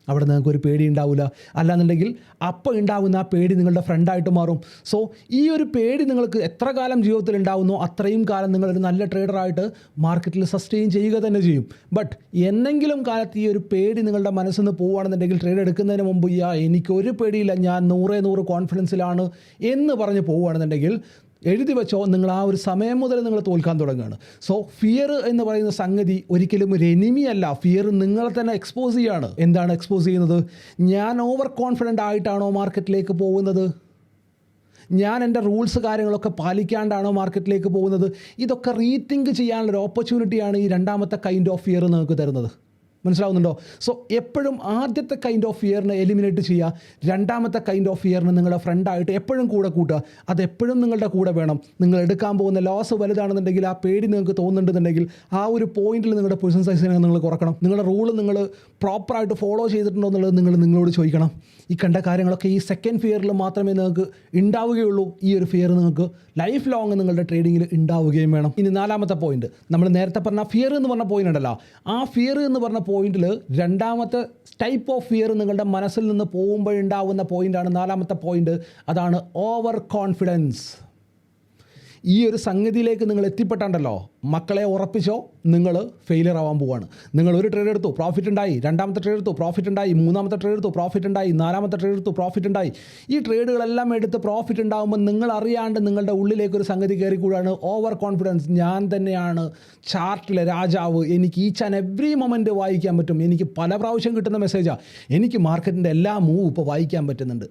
അവിടെ നിങ്ങൾക്ക് ഒരു പേടി ഉണ്ടാവില്ല അല്ലാന്നുണ്ടെങ്കിൽ അപ്പം ഉണ്ടാകുന്ന ആ പേടി നിങ്ങളുടെ ഫ്രണ്ടായിട്ട് മാറും. സോ ഈ ഒരു പേടി നിങ്ങൾക്ക് എത്ര കാലം ജീവിതത്തിൽ ഉണ്ടാവുന്നോ അത്രയും കാലം നിങ്ങളൊരു നല്ല ട്രേഡറായിട്ട് മാർക്കറ്റിൽ സസ്റ്റെയിൻ ചെയ്യുക തന്നെ ചെയ്യും. ബട്ട് എന്നെങ്കിലും കാലത്ത് ഈ ഒരു പേടി നിങ്ങളുടെ മനസ്സിൽ നിന്ന് പോവുകയാണെന്നുണ്ടെങ്കിൽ ട്രേഡ് എടുക്കുന്നതിന് മുമ്പ് യാ എനിക്കൊരു പേടിയില്ല. ഞാൻ നൂറേ നൂറ് കോൺഫിഡൻസിലാണ് എന്ന് പറഞ്ഞ് പോവുകയാണെന്നുണ്ടെങ്കിൽ എഴുതി വെച്ചോ നിങ്ങൾ ആ ഒരു സമയം മുതൽ നിങ്ങൾ തോൽക്കാൻ തുടങ്ങുകയാണ്. സോ ഫിയർ എന്ന് പറയുന്ന സംഗതി ഒരിക്കലും ഒരു എനിമി അല്ല. ഫിയർ നിങ്ങളെ തന്നെ എക്സ്പോസ് ചെയ്യാണ്. എന്താണ് എക്സ്പോസ് ചെയ്യുന്നത്? ഞാൻ ഓവർ കോൺഫിഡന്റ് ആയിട്ടാണോ മാർക്കറ്റിലേക്ക് പോകുന്നത്? ഞാൻ എന്റെ റൂൾസ് കാര്യങ്ങളൊക്കെ പാലിക്കാണ്ടാണോ മാർക്കറ്റിലേക്ക് പോകുന്നത്? ഇതൊക്കെ റീതിങ്ക് ചെയ്യാനുള്ളൊരു ഓപ്പർച്യൂണിറ്റിയാണ് ഈ രണ്ടാമത്തെ കൈൻഡ് ഓഫ് ഫിയർ നിങ്ങൾക്ക് തരുന്നത്. മനസ്സിലാവുന്നുണ്ടോ? സോ എപ്പോഴും ആദ്യത്തെ കൈൻഡ് ഓഫ് ഫിയറിനെ എലിമിനേറ്റ് ചെയ്യുക. രണ്ടാമത്തെ കൈൻഡ് ഓഫ് ഫിയറിന് നിങ്ങളുടെ ഫ്രണ്ടായിട്ട് എപ്പോഴും കൂടെ കൂട്ടുക. അതെപ്പോഴും നിങ്ങളുടെ കൂടെ വേണം. നിങ്ങൾ എടുക്കാൻ പോകുന്ന ലോസ് വലുതാണെന്നുണ്ടെങ്കിൽ ആ പേടി നിങ്ങൾക്ക് തോന്നുന്നുണ്ടെന്നുണ്ടെങ്കിൽ ആ ഒരു പോയിന്റിൽ നിങ്ങളുടെ പൊസിഷൻ സൈസിനെ നിങ്ങൾ കുറക്കണം. നിങ്ങളുടെ റൂൾ നിങ്ങൾ പ്രോപ്പറായിട്ട് ഫോളോ ചെയ്തിട്ടുണ്ടോ എന്നുള്ളത് നിങ്ങൾ നിങ്ങളോട് ചോദിക്കണം. ഈ കണ്ട കാര്യങ്ങളൊക്കെ ഈ സെക്കൻഡ് ഫിയറിൽ മാത്രമേ നിങ്ങൾക്ക് ഉണ്ടാവുകയുള്ളൂ ഈ ഒരു ഫിയർ നിങ്ങൾക്ക് ലൈഫ് ലോങ് നിങ്ങളുടെ ട്രേഡിങ്ങിൽ ഉണ്ടാവുകയും വേണം. ഇനി നാലാമത്തെ പോയിന്റ് നമ്മൾ നേരത്തെ പറഞ്ഞ ഫിയർ എന്ന് പറഞ്ഞ പോയിന്റ് ഉണ്ടല്ലോ. ആ ഫിയർ എന്ന് പറഞ്ഞ പോയിന്റിൽ രണ്ടാമത്തെ ടൈപ്പ് ഓഫ് ഫിയർ നിങ്ങളുടെ മനസ്സിൽ നിന്ന് പോകുമ്പോഴുണ്ടാവുന്ന പോയിന്റാണ് നാലാമത്തെ പോയിന്റ് അതാണ് ഓവർ കോൺഫിഡൻസ് ഈ ഒരു സംഗതിയിലേക്ക് നിങ്ങൾ എത്തിപ്പെട്ടാണ്ടല്ലോ. മക്കളെ ഉറപ്പിച്ചോ? നിങ്ങൾ ഫെയിലിയർ ആവാൻ പോവാണ്. നിങ്ങൾ ഒരു ട്രേഡ് എടുത്തു പ്രോഫിറ്റ് ഉണ്ടായി. രണ്ടാമത്തെ ട്രേഡ് എടുത്തു പ്രോഫിറ്റ് ഉണ്ടായി. മൂന്നാമത്തെ ട്രേഡ് എടുത്തു പ്രോഫിറ്റ് ഉണ്ടായി. നാലാമത്തെ ട്രേഡ് എടുത്തു പ്രോഫിറ്റ് ഉണ്ടായി. ഈ ട്രേഡുകളെല്ലാം എടുത്ത് പ്രോഫിറ്റ് ഉണ്ടാകുമ്പോൾ നിങ്ങൾ അറിയാണ്ട് നിങ്ങളുടെ ഉള്ളിലേക്ക് ഒരു സംഗതി കയറിക്കൂടാണ്. ഓവർ കോൺഫിഡൻസ് ഞാൻ തന്നെയാണ് ചാർട്ടിലെ രാജാവ്. എനിക്ക് ഈച്ച് ആൻഡ് എവറി മൊമെന്റ് വായിക്കാൻ പറ്റും. എനിക്ക് പല പ്രാവശ്യം കിട്ടുന്ന മെസ്സേജാണ് എനിക്ക് മാർക്കറ്റിന്റെ എല്ലാ മൂവ് ഇപ്പോൾ വായിക്കാൻ പറ്റുന്നുണ്ട്.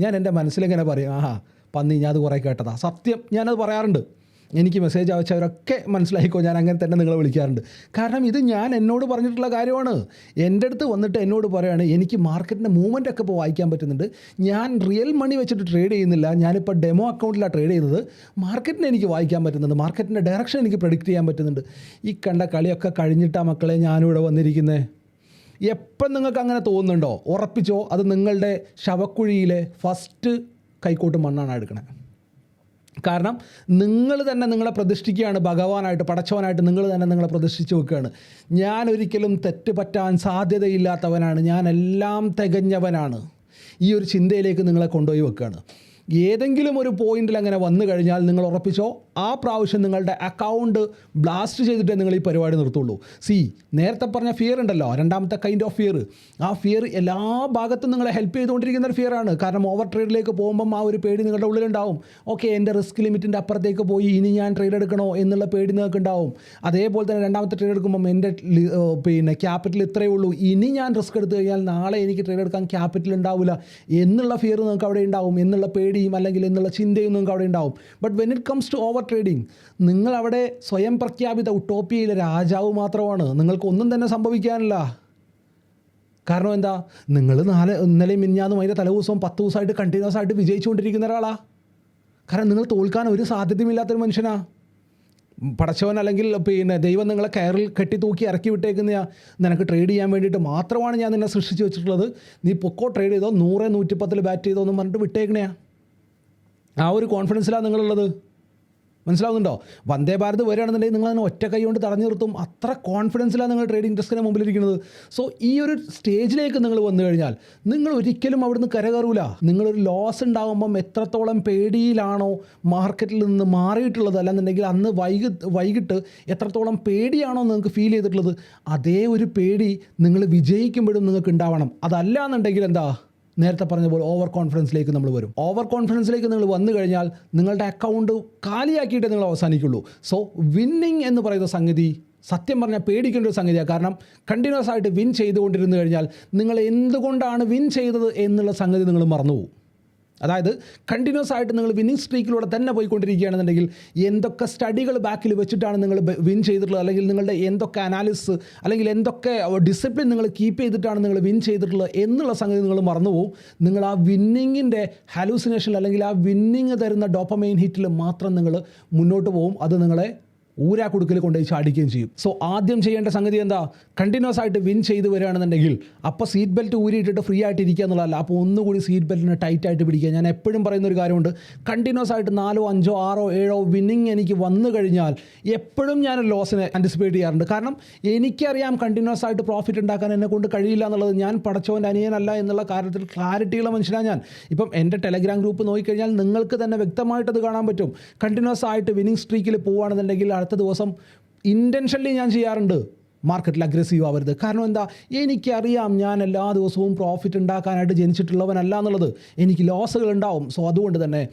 ഞാൻ എന്റെ മനസ്സിലിങ്ങനെ പറയും? ആഹാ പന്നി ഞാൻ അത് കുറേ കേട്ടതാ. സത്യം ഞാനത് പറയാറുണ്ട്. എനിക്ക് മെസ്സേജ് അയച്ചവരൊക്കെ മനസ്സിലായിക്കോ ഞാൻ അങ്ങനെ തന്നെ നിങ്ങളെ വിളിക്കാറുണ്ട്. കാരണം ഇത് ഞാൻ എന്നോട് പറഞ്ഞിട്ടുള്ള കാര്യമാണ്. എന്റെ അടുത്ത് വന്നിട്ട് എന്നോട് പറയുകയാണ് എനിക്ക് മാർക്കറ്റിന്റെ മൂവ്മെന്റ് ഒക്കെ ഇപ്പോൾ വായിക്കാൻ പറ്റുന്നുണ്ട്. ഞാൻ റിയൽ മണി വെച്ചിട്ട് ട്രേഡ് ചെയ്യുന്നില്ല. ഞാനിപ്പോൾ ഡെമോ അക്കൗണ്ടിലാണ് ട്രേഡ് ചെയ്യുന്നത് മാർക്കറ്റിനെ എനിക്ക് വായിക്കാൻ പറ്റുന്നുണ്ട്. മാർക്കറ്റിന്റെ ഡയറക്ഷൻ എനിക്ക് പ്രഡിക്റ്റ് ചെയ്യാൻ പറ്റുന്നുണ്ട്. ഈ കണ്ട കളിയൊക്കെ കഴിഞ്ഞിട്ടാണ് മക്കളെ ഞാനിവിടെ വന്നിരിക്കുന്നത് എപ്പം നിങ്ങൾക്ക് അങ്ങനെ തോന്നുന്നുണ്ടോ? ഉറപ്പിച്ചോ? അത് നിങ്ങളുടെ ശവക്കുഴിയിലെ ഫസ്റ്റ് കൈക്കോട്ട് മണ്ണാണ് എടുക്കണേ. കാരണം നിങ്ങൾ തന്നെ നിങ്ങളെ പ്രതിഷ്ഠിക്കുകയാണ് ഭഗവാനായിട്ട് പടച്ചവനായിട്ട് നിങ്ങൾ തന്നെ നിങ്ങളെ പ്രതിഷ്ഠിച്ച് വെക്കുകയാണ്. ഞാൻ ഒരിക്കലും തെറ്റ് പറ്റാൻ സാധ്യതയില്ലാത്തവനാണ്. ഞാൻ എല്ലാം തികഞ്ഞവനാണ്. ഈ ഒരു ചിന്തയിലേക്ക് നിങ്ങളെ കൊണ്ടുപോയി വെക്കുകയാണ്. ഏതെങ്കിലും ഒരു പോയിന്റിൽ അങ്ങനെ വന്നു കഴിഞ്ഞാൽ നിങ്ങൾ ഉറപ്പിച്ചോ? ആ പ്രാവശ്യം നിങ്ങളുടെ അക്കൗണ്ട് ബ്ലാസ്റ്റ് ചെയ്തിട്ടേ നിങ്ങൾ ഈ പരിപാടി നിർത്തുള്ളൂ. സി നേരത്തെ പറഞ്ഞ ഫിയർ ഉണ്ടല്ലോ. രണ്ടാമത്തെ കൈൻഡ് ഓഫ് ഫിയർ ആ ഫിയർ എല്ലാ ഭാഗത്തും നിങ്ങളെ ഹെൽപ്പ് ചെയ്തുകൊണ്ടിരിക്കുന്ന ഒരു ഫിയർ ആണ്. കാരണം ഓവർ ട്രേഡിലേക്ക് പോകുമ്പം ആ ഒരു പേടി നിങ്ങളുടെ ഉള്ളിലുണ്ടാവും. ഓക്കെ എന്റെ റിസ്ക് ലിമിറ്റിന്റെ അപ്പുറത്തേക്ക് പോയി ഇനി ഞാൻ ട്രേഡ് എടുക്കണോ എന്നുള്ള പേടി നിങ്ങൾക്ക് ഉണ്ടാവും അതേപോലെ തന്നെ രണ്ടാമത്തെ ട്രേഡ് എടുക്കുമ്പം എന്റെ പിന്നെ ക്യാപിറ്റൽ ഇത്രയേ ഉള്ളൂ. ഇനി ഞാൻ റിസ്ക് എടുത്തു കഴിഞ്ഞാൽ നാളെ എനിക്ക് ട്രേഡ് എടുക്കാൻ ക്യാപിറ്റൽ ഉണ്ടാവില്ല എന്നുള്ള ഫിയർ നിങ്ങൾക്ക് അവിടെ ഉണ്ടാവും. എന്നുള്ള പേടിയും അല്ലെങ്കിൽ എന്നുള്ള ചിന്തയും നിങ്ങൾക്ക് അവിടെ ഉണ്ടാവും. But when it comes to over trading നിങ്ങൾ അവിടെ സ്വയം പ്രഖ്യാപിത ഉട്ടോപ്പിയയിലെ രാജാവ് മാത്രമാണ്. നിങ്ങൾക്ക് ഒന്നും തന്നെ സംഭവിക്കാനില്ല. കാരണം എന്താ? നിങ്ങൾ നാല് ഇന്നലെയും മിഞ്ഞാന്നും അതിന്റെ തലേദിവസവും പത്ത് ദിവസമായിട്ട് കണ്ടിന്യൂസ് ആയിട്ട് വിജയിച്ചുകൊണ്ടിരിക്കുന്ന ഒരാളാ. കാരണം നിങ്ങൾ തോൽക്കാൻ ഒരു സാധ്യതയുമില്ലാത്തൊരു മനുഷ്യനാ. പടച്ചവൻ അല്ലെങ്കിൽ പിന്നെ ദൈവം നിങ്ങളെ കയറിൽ കെട്ടി തൂക്കി ഇറക്കി വിട്ടേക്കുന്ന നിനക്ക് ട്രേഡ് ചെയ്യാൻ വേണ്ടിയിട്ട് മാത്രമാണ് ഞാൻ നിന്നെ സൃഷ്ടിച്ച് വെച്ചിട്ടുള്ളത്. നീ പൊക്കോ ട്രേഡ് ചെയ്തോ? നൂറ് നൂറ്റിപ്പത്തിൽ ബാറ്റ് ചെയ്തോ എന്ന് പറഞ്ഞിട്ട് വിട്ടേക്കണയാ. ആ ഒരു കോൺഫിഡൻസിലാണ് നിങ്ങളുള്ളത്? മനസ്സിലാവുന്നുണ്ടോ? വന്ദേ ഭാരത് വരികയാണെന്നുണ്ടെങ്കിൽ നിങ്ങൾ അതിനെ ഒറ്റ കൈ കൊണ്ട് തടഞ്ഞു നിർത്തും. അത്ര കോൺഫിഡൻസിലാണ് നിങ്ങൾ ട്രേഡിംഗ് ഡെസ്കിന് മുമ്പിലിരിക്കുന്നത്. സോ ഈ ഒരു സ്റ്റേജിലേക്ക് നിങ്ങൾ വന്നു കഴിഞ്ഞാൽ നിങ്ങൾ ഒരിക്കലും അവിടുന്ന് കരകയറൂല നിങ്ങളൊരു ലോസ് ഉണ്ടാകുമ്പം എത്രത്തോളം പേടിയിലാണോ മാർക്കറ്റിൽ നിന്ന് മാറിയിട്ടുള്ളത്. അല്ലെന്നുണ്ടെങ്കിൽ അന്ന് വൈകി വൈകിട്ട് എത്രത്തോളം പേടിയാണോ നിങ്ങൾക്ക് ഫീൽ ചെയ്തിട്ടുള്ളത്. അതേ ഒരു പേടി നിങ്ങൾ വിജയിക്കുമ്പോഴും നിങ്ങൾക്ക് ഉണ്ടാവണം. അതല്ല എന്നുണ്ടെങ്കിൽ എന്താ? നേരത്തെ പറഞ്ഞ പോലെ ഓവർ കോൺഫിഡൻസിലേക്ക് നമ്മൾ വരും. ഓവർ കോൺഫിഡൻസിലേക്ക് നിങ്ങൾ വന്നു കഴിഞ്ഞാൽ നിങ്ങളുടെ അക്കൗണ്ട് കാലിയാക്കിയിട്ടേ നിങ്ങൾ അവസാനിക്കുള്ളൂ. സോ വിന്നിങ് എന്ന് പറയുന്ന സംഗതി സത്യം പറഞ്ഞാൽ പേടിക്കേണ്ട ഒരു സംഗതിയാണ്. കാരണം കണ്ടിന്യൂസ് ആയിട്ട് വിൻ ചെയ്തുകൊണ്ടിരുന്നു കഴിഞ്ഞാൽ നിങ്ങൾ എന്തുകൊണ്ടാണ് വിൻ ചെയ്തത് എന്നുള്ള സംഗതി നിങ്ങൾ മറന്നുപോകും. അതായത് കണ്ടിന്യൂസ് ആയിട്ട് നിങ്ങൾ വിന്നിങ് സ്ട്രീക്കിലൂടെ തന്നെ പോയിക്കൊണ്ടിരിക്കുകയാണെന്നുണ്ടെങ്കിൽ എന്തൊക്കെ സ്റ്റഡികൾ ബാക്കിൽ വെച്ചിട്ടാണ് നിങ്ങൾ വിൻ ചെയ്തിട്ടുള്ളത്? അല്ലെങ്കിൽ നിങ്ങളുടെ എന്തൊക്കെ അനാലിസിസ് അല്ലെങ്കിൽ എന്തൊക്കെ ഡിസിപ്ലിൻ നിങ്ങൾ കീപ്പ് ചെയ്തിട്ടാണ് നിങ്ങൾ വിൻ ചെയ്തിട്ടുള്ളത് എന്നുള്ള സംഗതി നിങ്ങൾ മറന്നുപോകും നിങ്ങൾ ആ വിന്നിങ്ങിന്റെ ഹാലൂസിനേഷൻ അല്ലെങ്കിൽ ആ വിന്നിങ് തരുന്ന ഡോപ്പമൈൻ ഹിറ്റിൽ മാത്രം നിങ്ങൾ മുന്നോട്ട് പോകും അത് നിങ്ങളെ ഊരാ കുടുക്കൽ കൊണ്ടുപോയി ചാടിക്കുകയും ചെയ്യും. സോ ആദ്യം ചെയ്യേണ്ട സംഗതി എന്താ? കണ്ടിന്യൂസ് ആയിട്ട് വിൻ ചെയ്ത് വരികയാണെന്നുണ്ടെങ്കിൽ അപ്പോൾ സീറ്റ് ബെൽറ്റ് ഊരിയിട്ടിട്ട് ഫ്രീ ആയിട്ട് ഇരിക്കുക എന്നുള്ളതല്ല. അപ്പോൾ ഒന്നുകൂടി സീറ്റ് ബെൽറ്റിനെ ടൈറ്റ് ആയിട്ട് പിടിക്കുക. ഞാൻ എപ്പോഴും പറയുന്ന ഒരു കാര്യമുണ്ട്. കണ്ടിന്യൂസ് ആയിട്ട് നാലോ അഞ്ചോ ആറോ ഏഴോ വിന്നിങ് എനിക്ക് വന്നു കഴിഞ്ഞാൽ എപ്പോഴും ഞാൻ ലോസിനെ ആന്റിസിപ്പേറ്റ് ചെയ്യാറുണ്ട്. കാരണം എനിക്കറിയാം കണ്ടിന്യൂസ് ആയിട്ട് പ്രോഫിറ്റ് ഉണ്ടാക്കാൻ എന്നെ കൊണ്ട് കഴിയില്ല എന്നുള്ളത് ഞാൻ പടച്ചവന്റെ അനിയനല്ല എന്നുള്ള കാര്യത്തിൽ ക്ലാരിറ്റിയുള്ള മനുഷ്യനാണ് ഞാൻ. ഇപ്പം എന്റെ ടെലഗ്രാം ഗ്രൂപ്പ് നോക്കിക്കഴിഞ്ഞാൽ നിങ്ങൾക്ക് തന്നെ വ്യക്തമായിട്ടത് കാണാൻ പറ്റും. കണ്ടിന്യൂസ് ആയിട്ട് വിന്നിങ് സ്ട്രീക്കിൽ പോവുകയാണെന്നുണ്ടെങ്കിൽ അടുത്ത ദിവസം ഇന്റൻഷനലി ഞാൻ ചെയ്യാറുണ്ട്. മാർക്കറ്റിൽ അഗ്രസീവ് ആവരുത്. കാരണം എന്താ? എനിക്കറിയാം ഞാൻ എല്ലാ ദിവസവും പ്രോഫിറ്റ് ഉണ്ടാക്കാനായിട്ട് ജനിച്ചിട്ടുള്ളവനല്ല എന്നുള്ളത്. എനിക്ക് ലോസുകൾ ഉണ്ടാവും. സോ അതുകൊണ്ട് തന്നെ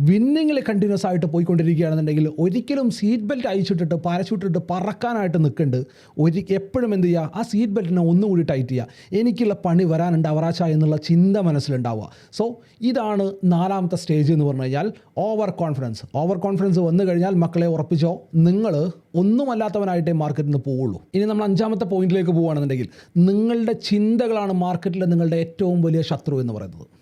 വിന്നിങ്ങിൽ കണ്ടിന്യൂസ് ആയിട്ട് പോയിക്കൊണ്ടിരിക്കുകയാണെന്നുണ്ടെങ്കിൽ ഒരിക്കലും സീറ്റ് ബെൽറ്റ് അയച്ചിട്ടിട്ട് പാരച്യൂട്ടിട്ട് പറക്കാനായിട്ട് നിൽക്കുന്നുണ്ട് ഒരു എപ്പോഴും എന്ത് ചെയ്യുക? ആ സീറ്റ് ബെൽറ്റിനെ ഒന്നുകൂടി ടൈറ്റ് ചെയ്യുക. എനിക്കുള്ള പണി വരാനുണ്ട് അവറാച്ച എന്നുള്ള ചിന്ത മനസ്സിലുണ്ടാവുക. സോ ഇതാണ് നാലാമത്തെ സ്റ്റേജ് എന്ന് പറഞ്ഞു കഴിഞ്ഞാൽ ഓവർ കോൺഫിഡൻസ് ഓവർ കോൺഫിഡൻസ് വന്നു കഴിഞ്ഞാൽ മക്കളെ ഉറപ്പിച്ചോ? നിങ്ങൾ ഒന്നുമല്ലാത്തവനായിട്ടേ മാർക്കറ്റിൽ നിന്ന് പോവുള്ളൂ. ഇനി നമ്മൾ അഞ്ചാമത്തെ പോയിന്റിലേക്ക് പോവുകയാണെന്നുണ്ടെങ്കിൽ നിങ്ങളുടെ ചിന്തകളാണ് മാർക്കറ്റിലെ നിങ്ങളുടെ ഏറ്റവും വലിയ ശത്രു എന്ന് പറയുന്നത്.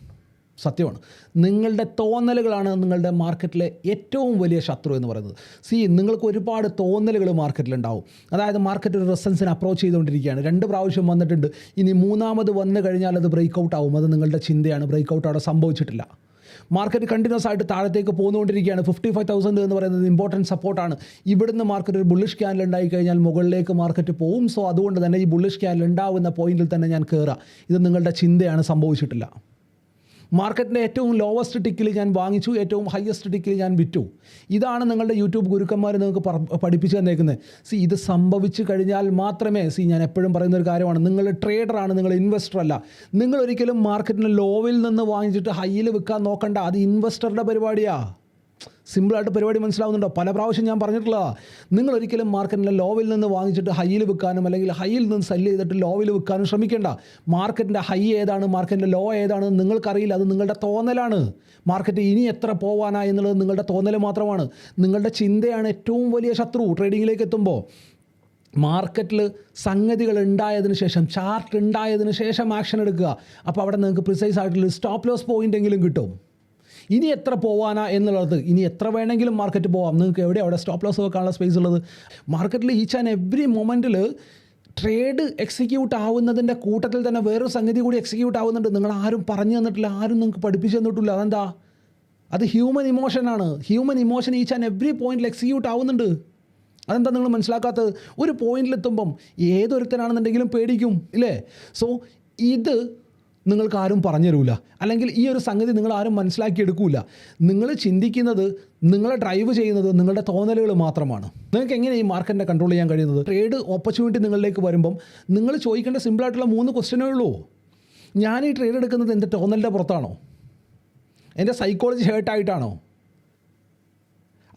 സത്യമാണ്. നിങ്ങളുടെ തോന്നലുകളാണ് നിങ്ങളുടെ മാർക്കറ്റിലെ ഏറ്റവും വലിയ ശത്രു എന്ന് പറയുന്നത്. സി നിങ്ങൾക്ക് ഒരുപാട് തോന്നലുകൾ മാർക്കറ്റിലുണ്ടാവും. അതായത് മാർക്കറ്റ് ഒരു റെസൻസിന് അപ്രോച്ച് ചെയ്തുകൊണ്ടിരിക്കുകയാണ്. രണ്ട് പ്രാവശ്യം വന്നിട്ടുണ്ട്. ഇനി മൂന്നാമത് വന്നു കഴിഞ്ഞാൽ അത് ബ്രേക്ക് ഔട്ട് ആവും. അത് നിങ്ങളുടെ ചിന്തയാണ്. ബ്രേക്ക് ഔട്ട് അവിടെ സംഭവിച്ചിട്ടില്ല. മാർക്കറ്റ് കണ്ടിന്യൂസ് ആയിട്ട് താഴത്തേക്ക് പോന്നുകൊണ്ടിരിക്കുകയാണ്. ഫിഫ്റ്റി ഫൈവ് തൗസൻഡ് എന്ന് പറയുന്നത് ഇമ്പോർട്ടന്റ് സപ്പോർട്ടാണ് ഇവിടുന്ന് മാർക്കറ്റ് ഒരു ബുള്ളിഷ് ക്യാനൽ ഉണ്ടായി കഴിഞ്ഞാൽ മുകളിലേക്ക് മാർക്കറ്റ് പോവും. സോ അതുകൊണ്ട് തന്നെ ഈ ബുള്ളിഷ് ക്യാനൽ ഉണ്ടാവുന്ന പോയിന്റിൽ തന്നെ ഞാൻ കയറുക ഇത് നിങ്ങളുടെ ചിന്തയാണ്. സംഭവിച്ചിട്ടില്ല. മാർക്കറ്റിന്റെ ഏറ്റവും ലോവസ്റ്റ് ടിക്കിൽ ഞാൻ വാങ്ങിച്ചു ഏറ്റവും ഹയസ്റ്റ് ടിക്കിൽ ഞാൻ വിറ്റു. ഇതാണ് നിങ്ങളുടെ യൂട്യൂബ് ഗുരുക്കന്മാർ നിങ്ങൾക്ക് പഠിപ്പിച്ചു തന്നേക്കുന്നത്. സി ഇത് സംഭവിച്ചു കഴിഞ്ഞാൽ മാത്രമേ സി ഞാൻ എപ്പോഴും പറയുന്ന ഒരു കാര്യമാണ്. നിങ്ങൾ ട്രേഡറാണ് നിങ്ങൾ ഇൻവെസ്റ്റർ അല്ല. നിങ്ങൾ ഒരിക്കലും മാർക്കറ്റിന് ലോവിൽ നിന്ന് വാങ്ങിച്ചിട്ട് ഹൈയിൽ വിൽക്കാൻ നോക്കണ്ട. അത് ഇൻവെസ്റ്ററുടെ പരിപാടിയാണ് സിമ്പിളായിട്ട് പരിപാടി മനസ്സിലാവുന്നുണ്ടോ? പല പ്രാവശ്യം ഞാൻ പറഞ്ഞിട്ടുള്ള നിങ്ങൾ ഒരിക്കലും മാർക്കറ്റിലെ ലോവിൽ നിന്ന് വാങ്ങിച്ചിട്ട് ഹൈയിൽ വിൽക്കാനും അല്ലെങ്കിൽ ഹൈയിൽ നിന്ന് സെല്ല് ചെയ്തിട്ട് ലോവിൽ വിൽക്കാനും ശ്രമിക്കേണ്ട. മാർക്കറ്റിന്റെ ഹൈ ഏതാണ്? മാർക്കറ്റിന്റെ ലോ ഏതാണ്? നിങ്ങൾക്കറിയില്ല. അത് നിങ്ങളുടെ തോന്നലാണ്. മാർക്കറ്റ് ഇനി എത്ര പോവാനാ എന്നുള്ളത് നിങ്ങളുടെ തോന്നൽ മാത്രമാണ്. നിങ്ങളുടെ ചിന്തയാണ് ഏറ്റവും വലിയ ശത്രു ട്രേഡിങ്ങിലേക്ക് എത്തുമ്പോൾ. മാർക്കറ്റിൽ സംഗതികൾ ഉണ്ടായതിന് ശേഷം ചാർട്ട് ഉണ്ടായതിന് ശേഷം ആക്ഷൻ എടുക്കുക. അപ്പോൾ അവിടെ നിങ്ങൾക്ക് പ്രിസൈസ് ആയിട്ടുള്ള സ്റ്റോപ്പ് ലോസ് പോയിന്റ് എങ്കിലും കിട്ടും. ഇനി എത്ര പോവാനാ എന്നുള്ളത്? ഇനി എത്ര വേണമെങ്കിലും മാർക്കറ്റ് പോവാം. നിങ്ങൾക്ക് എവിടെ അവിടെ സ്റ്റോപ്പ് ലോസ് വെക്കാനുള്ള സ്പേസ് ഉള്ളത്? മാർക്കറ്റിൽ ഈച്ച് ആൻഡ് എവറി മൊമെന്റിൽ ട്രേഡ് എക്സിക്യൂട്ട് ആവുന്നതിന്റെ കൂട്ടത്തിൽ തന്നെ വേറൊരു സംഗതി കൂടി എക്സിക്യൂട്ട് ആവുന്നുണ്ട്. നിങ്ങൾ ആരും പറഞ്ഞു തന്നിട്ടില്ല ആരും നിങ്ങൾക്ക് പഠിപ്പിച്ചു തന്നിട്ടില്ല. അതെന്താ? അത് human ഇമോഷനാണ് human emotion each and every പോയിന്റിൽ എക്സിക്യൂട്ട് ആവുന്നുണ്ട്. അതെന്താ നിങ്ങൾ മനസ്സിലാക്കാത്തത്? ഒരു പോയിന്റിലെത്തുമ്പം ഏതൊരുത്തനാണെന്നുണ്ടെങ്കിലും പേടിക്കും ഇല്ലേ? സോ ഇത് നിങ്ങൾക്ക് ആരും പറഞ്ഞു തരൂല അല്ലെങ്കിൽ ഈ ഒരു സംഗതി നിങ്ങൾ ആരും മനസ്സിലാക്കിയെടുക്കൂല. നിങ്ങൾ ചിന്തിക്കുന്നത് നിങ്ങളെ ഡ്രൈവ് ചെയ്യുന്നത് നിങ്ങളുടെ തോന്നലുകൾ മാത്രമാണ്. നിങ്ങൾക്ക് എങ്ങനെ ഈ മാർക്കറ്റിനെ കൺട്രോൾ ചെയ്യാൻ കഴിയുന്നത്? ട്രേഡ് ഓപ്പർച്യൂണിറ്റി നിങ്ങളിലേക്ക് വരുമ്പം നിങ്ങൾ ചോദിക്കേണ്ട സിമ്പിളായിട്ടുള്ള മൂന്ന് ക്വസ്റ്റ്യനേ ഉള്ളൂ. ഞാൻ ഈ ട്രേഡ് എടുക്കുന്നത് എന്റെ തോന്നലിന്റെ പുറത്താണോ? എന്റെ സൈക്കോളജി ഹേർട്ടായിട്ടാണോ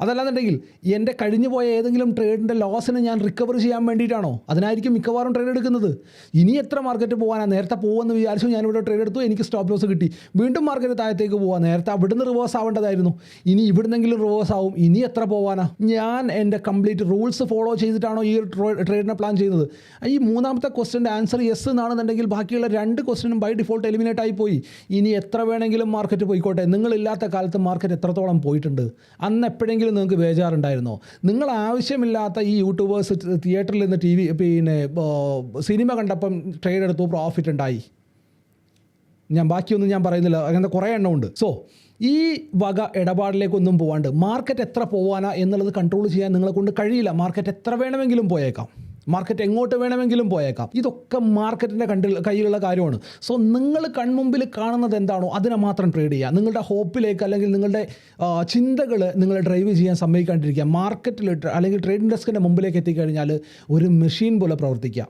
അതല്ലാന്നുണ്ടെങ്കിൽ എന്റെ കഴിഞ്ഞു പോയ ഏതെങ്കിലും ട്രേഡിന്റെ ലോസിനെ ഞാൻ റിക്കവർ ചെയ്യാൻ വേണ്ടിയിട്ടാണോ? അതിനായിരിക്കും മിക്കവാറും ട്രേഡ് എടുക്കുന്നത്. ഇനി എത്ര മാർക്കറ്റ് പോകാനാണ് നേരത്തെ പോകുമെന്ന് വിചാരിച്ചു ഞാനിവിടെ ട്രേഡ് എടുത്തു എനിക്ക് സ്റ്റോപ്പ് ലോസ് കിട്ടി. വീണ്ടും മാർക്കറ്റ് താഴത്തേക്ക് പോകാം നേരത്തെ അവിടുന്ന് റിവേഴ്സ് ആവേണ്ടതായിരുന്നു. ഇനി ഇവിടുന്നെങ്കിലും റിവേഴ്സ് ആവും. ഇനി എത്ര പോകാനാ ഞാൻ എന്റെ കംപ്ലീറ്റ് റൂൾസ് ഫോളോ ചെയ്തിട്ടാണോ ഈ ട്രേഡിനെ പ്ലാൻ ചെയ്യുന്നത്? ഈ മൂന്നാമത്തെ ക്വസ്റ്റിന്റെ ആൻസർ യെസ് എന്നാണെന്നുണ്ടെങ്കിൽ ബാക്കിയുള്ള രണ്ട് ക്വസ്റ്റിനും ബൈ ഡിഫോൾട്ട് എലിമിനേറ്റ് ആയി പോയി. ഇനി എത്ര വേണമെങ്കിലും മാർക്കറ്റ് പോയിക്കോട്ടെ. നിങ്ങളില്ലാത്ത കാലത്ത് മാർക്കറ്റ് എത്രത്തോളം പോയിട്ടുണ്ട്? അന്ന് എപ്പോഴെങ്കിലും നിങ്ങൾക്ക് ബേജാറുണ്ടായിരുന്നോ? നിങ്ങൾ ആവശ്യമില്ലാത്ത ഈ യൂട്യൂബേഴ്സ് തിയേറ്ററിൽ നിന്ന് ടി വി പിന്നെ സിനിമ കണ്ടപ്പം ട്രേഡ് എടുത്തു പ്രോഫിറ്റ് ഉണ്ടായി. ഞാൻ ബാക്കിയൊന്നും ഞാൻ പറയുന്നില്ല. അങ്ങനത്തെ കുറേ എണ്ണമുണ്ട് സോ ഈ വക ഇടപാടിലേക്കൊന്നും പോവാണ്ട്. മാർക്കറ്റ് എത്ര പോവാനാ എന്നുള്ളത് കൺട്രോൾ ചെയ്യാൻ നിങ്ങളെ കൊണ്ട് കഴിയില്ല. മാർക്കറ്റ് എത്ര വേണമെങ്കിലും പോയേക്കാം. മാർക്കറ്റ് എങ്ങോട്ട് വേണമെങ്കിലും പോയേക്കാം. ഇതൊക്കെ മാർക്കറ്റിന്റെ കണ്ടിൽ കയ്യിലുള്ള കാര്യമാണ്. സോ നിങ്ങൾ കൺമുമ്പിൽ കാണുന്നത് എന്താണോ അതിനെ മാത്രം ട്രേഡ് ചെയ്യുക. നിങ്ങളുടെ ഹോപ്പിലേക്ക് അല്ലെങ്കിൽ നിങ്ങളുടെ ചിന്തകൾ നിങ്ങളെ ഡ്രൈവ് ചെയ്യാൻ സമ്മതിക്കാണ്ടിരിക്കുക. മാർക്കറ്റിൽ അല്ലെങ്കിൽ ട്രേഡിംഗ് ഡെസ്കിന്റെ മുമ്പിലേക്ക് എത്തിക്കഴിഞ്ഞാൽ ഒരു മെഷീൻ പോലെ പ്രവർത്തിക്കുക.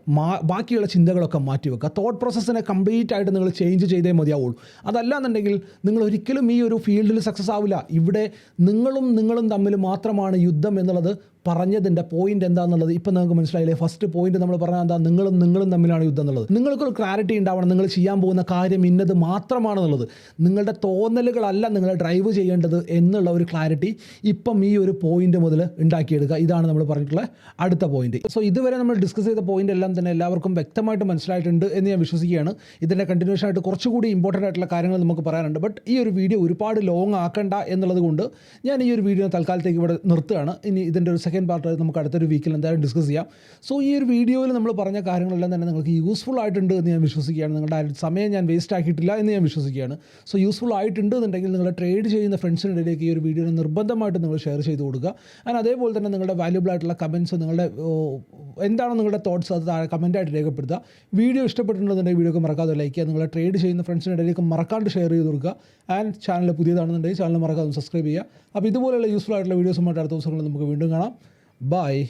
ബാക്കിയുള്ള ചിന്തകളൊക്കെ മാറ്റി വെക്കുക. തോട്ട് പ്രോസസ്സിനെ കംപ്ലീറ്റ് ആയിട്ട് നിങ്ങൾ ചേഞ്ച് ചെയ്തേ മതിയാവുള്ളൂ. അതല്ലാന്നുണ്ടെങ്കിൽ നിങ്ങൾ ഒരിക്കലും ഈ ഒരു ഫീൽഡിൽ സക്സസ് ആവില്ല. ഇവിടെ നിങ്ങളും നിങ്ങളും തമ്മിൽ മാത്രമാണ് യുദ്ധം എന്നുള്ളത് പറഞ്ഞതിന്റെ പോയിന്റ് എന്താണെന്നുള്ളത് ഇപ്പം നിങ്ങൾക്ക് മനസ്സിലായില്ലേ? ഫസ്റ്റ് പോയിന്റ് നമ്മൾ പറഞ്ഞാൽ എന്താ? നിങ്ങളും നിങ്ങളും തമ്മിലാണ് യുദ്ധം എന്നുള്ളത്. നിങ്ങൾക്കൊരു ക്ലാരിറ്റി ഉണ്ടാവണം. നിങ്ങൾ ചെയ്യാൻ പോകുന്ന കാര്യം ഇന്നത് മാത്രമാണെന്നുള്ളത്. നിങ്ങളുടെ തോന്നലുകളല്ല നിങ്ങളെ ഡ്രൈവ് ചെയ്യേണ്ടത് എന്നുള്ള ഒരു ക്ലാരിറ്റി ഇപ്പം ഈ ഒരു പോയിന്റ് മുതൽ ഉണ്ടാക്കിയെടുക്കുക. ഇതാണ് നമ്മൾ പറഞ്ഞിട്ടുള്ള അടുത്ത പോയിന്റ് സോ ഇതുവരെ നമ്മൾ ഡിസ്കസ് ചെയ്ത പോയിന്റ് എല്ലാം തന്നെ എല്ലാവർക്കും വ്യക്തമായിട്ട് മനസ്സിലായിട്ടുണ്ട് എന്ന് ഞാൻ വിശ്വസിക്കുകയാണ്. ഇതിന്റെ കണ്ടിന്യൂഷൻ ആയിട്ട് കുറച്ചുകൂടി ഇമ്പോർട്ടന്റ് ആയിട്ടുള്ള കാര്യങ്ങൾ നമുക്ക് പറയാനുണ്ട്. ബട്ട് ഈ ഒരു വീഡിയോ ഒരുപാട് ലോങ് ആക്കണ്ട എന്നുള്ളത് കൊണ്ട് ഞാൻ ഈ ഒരു വീഡിയോ തൽക്കാലത്തേക്ക് ഇവിടെ നിർത്തുകയാണ്. ഇനി ഇതിന്റെ ഒരു സെക്കൻഡ് പാർട്ട് നമുക്ക് അടുത്തൊരു വീക്കിൽ എന്തായാലും ഡിസ്കസ് ചെയ്യാം. സോ ഈ ഒരു വീഡിയോയിൽ നമ്മൾ പറഞ്ഞ കാര്യങ്ങളെല്ലാം തന്നെ നിങ്ങൾക്ക് യൂസ്ഫുൾ ആയിട്ടുണ്ട് എന്ന് ഞാൻ വിശ്വസിക്കുകയാണ്. നിങ്ങളുടെ സമയം ഞാൻ വേസ്റ്റ് ആക്കിയിട്ടില്ല എന്ന് ഞാൻ വിശ്വസിക്കുകയാണ്. സോ യൂസ്ഫുൾ ആയിട്ടുണ്ട് എന്നുണ്ടെങ്കിൽ നിങ്ങൾ ട്രേഡ് ചെയ്യുന്ന ഫ്രണ്ട്സിന്റെ ഇടയിലേക്ക് ഈ ഒരു വീഡിയോ നിർബന്ധമായിട്ട് നിങ്ങൾ ഷെയർ ചെയ്ത് കൊടുക്കുക. ആൻഡ് അതേപോലെ തന്നെ നിങ്ങളുടെ വാല്യൂബിൾ ആയിട്ടുള്ള കമൻസ് നിങ്ങളുടെ എന്താണ് നിങ്ങളുടെ തോട്ട്സ് അത് താഴെ കമന്റായിട്ട് രേഖപ്പെടുത്തുക. വീഡിയോ ഇഷ്ടപ്പെട്ടിട്ടുണ്ടെന്നുണ്ടെങ്കിൽ വീഡിയോക്ക് മറക്കാതെ ലൈക്ക് ചെയ്യുക. നിങ്ങളെ ട്രേഡ് ചെയ്യുന്ന ഫ്രണ്ട്സിന്റെ ഇടയിലേക്ക് മറക്കാണ്ട് ഷെയർ ചെയ്ത് കൊടുക്കുക. ആൻഡ് ചാനൽ പുതിയതാണെന്നുണ്ടെങ്കിൽ ചാനൽ മറക്കാതെ സബ്സ്ക്രൈബ് ചെയ്യുക. അപ്പോൾ ഇതുപോലെയുള്ള യൂസ്ഫുൾ ആയിട്ടുള്ള വീഡിയോസുമായിട്ട് അടുത്ത ദിവസങ്ങളിൽ നമുക്ക് വീണ്ടും കാണാം. ബൈ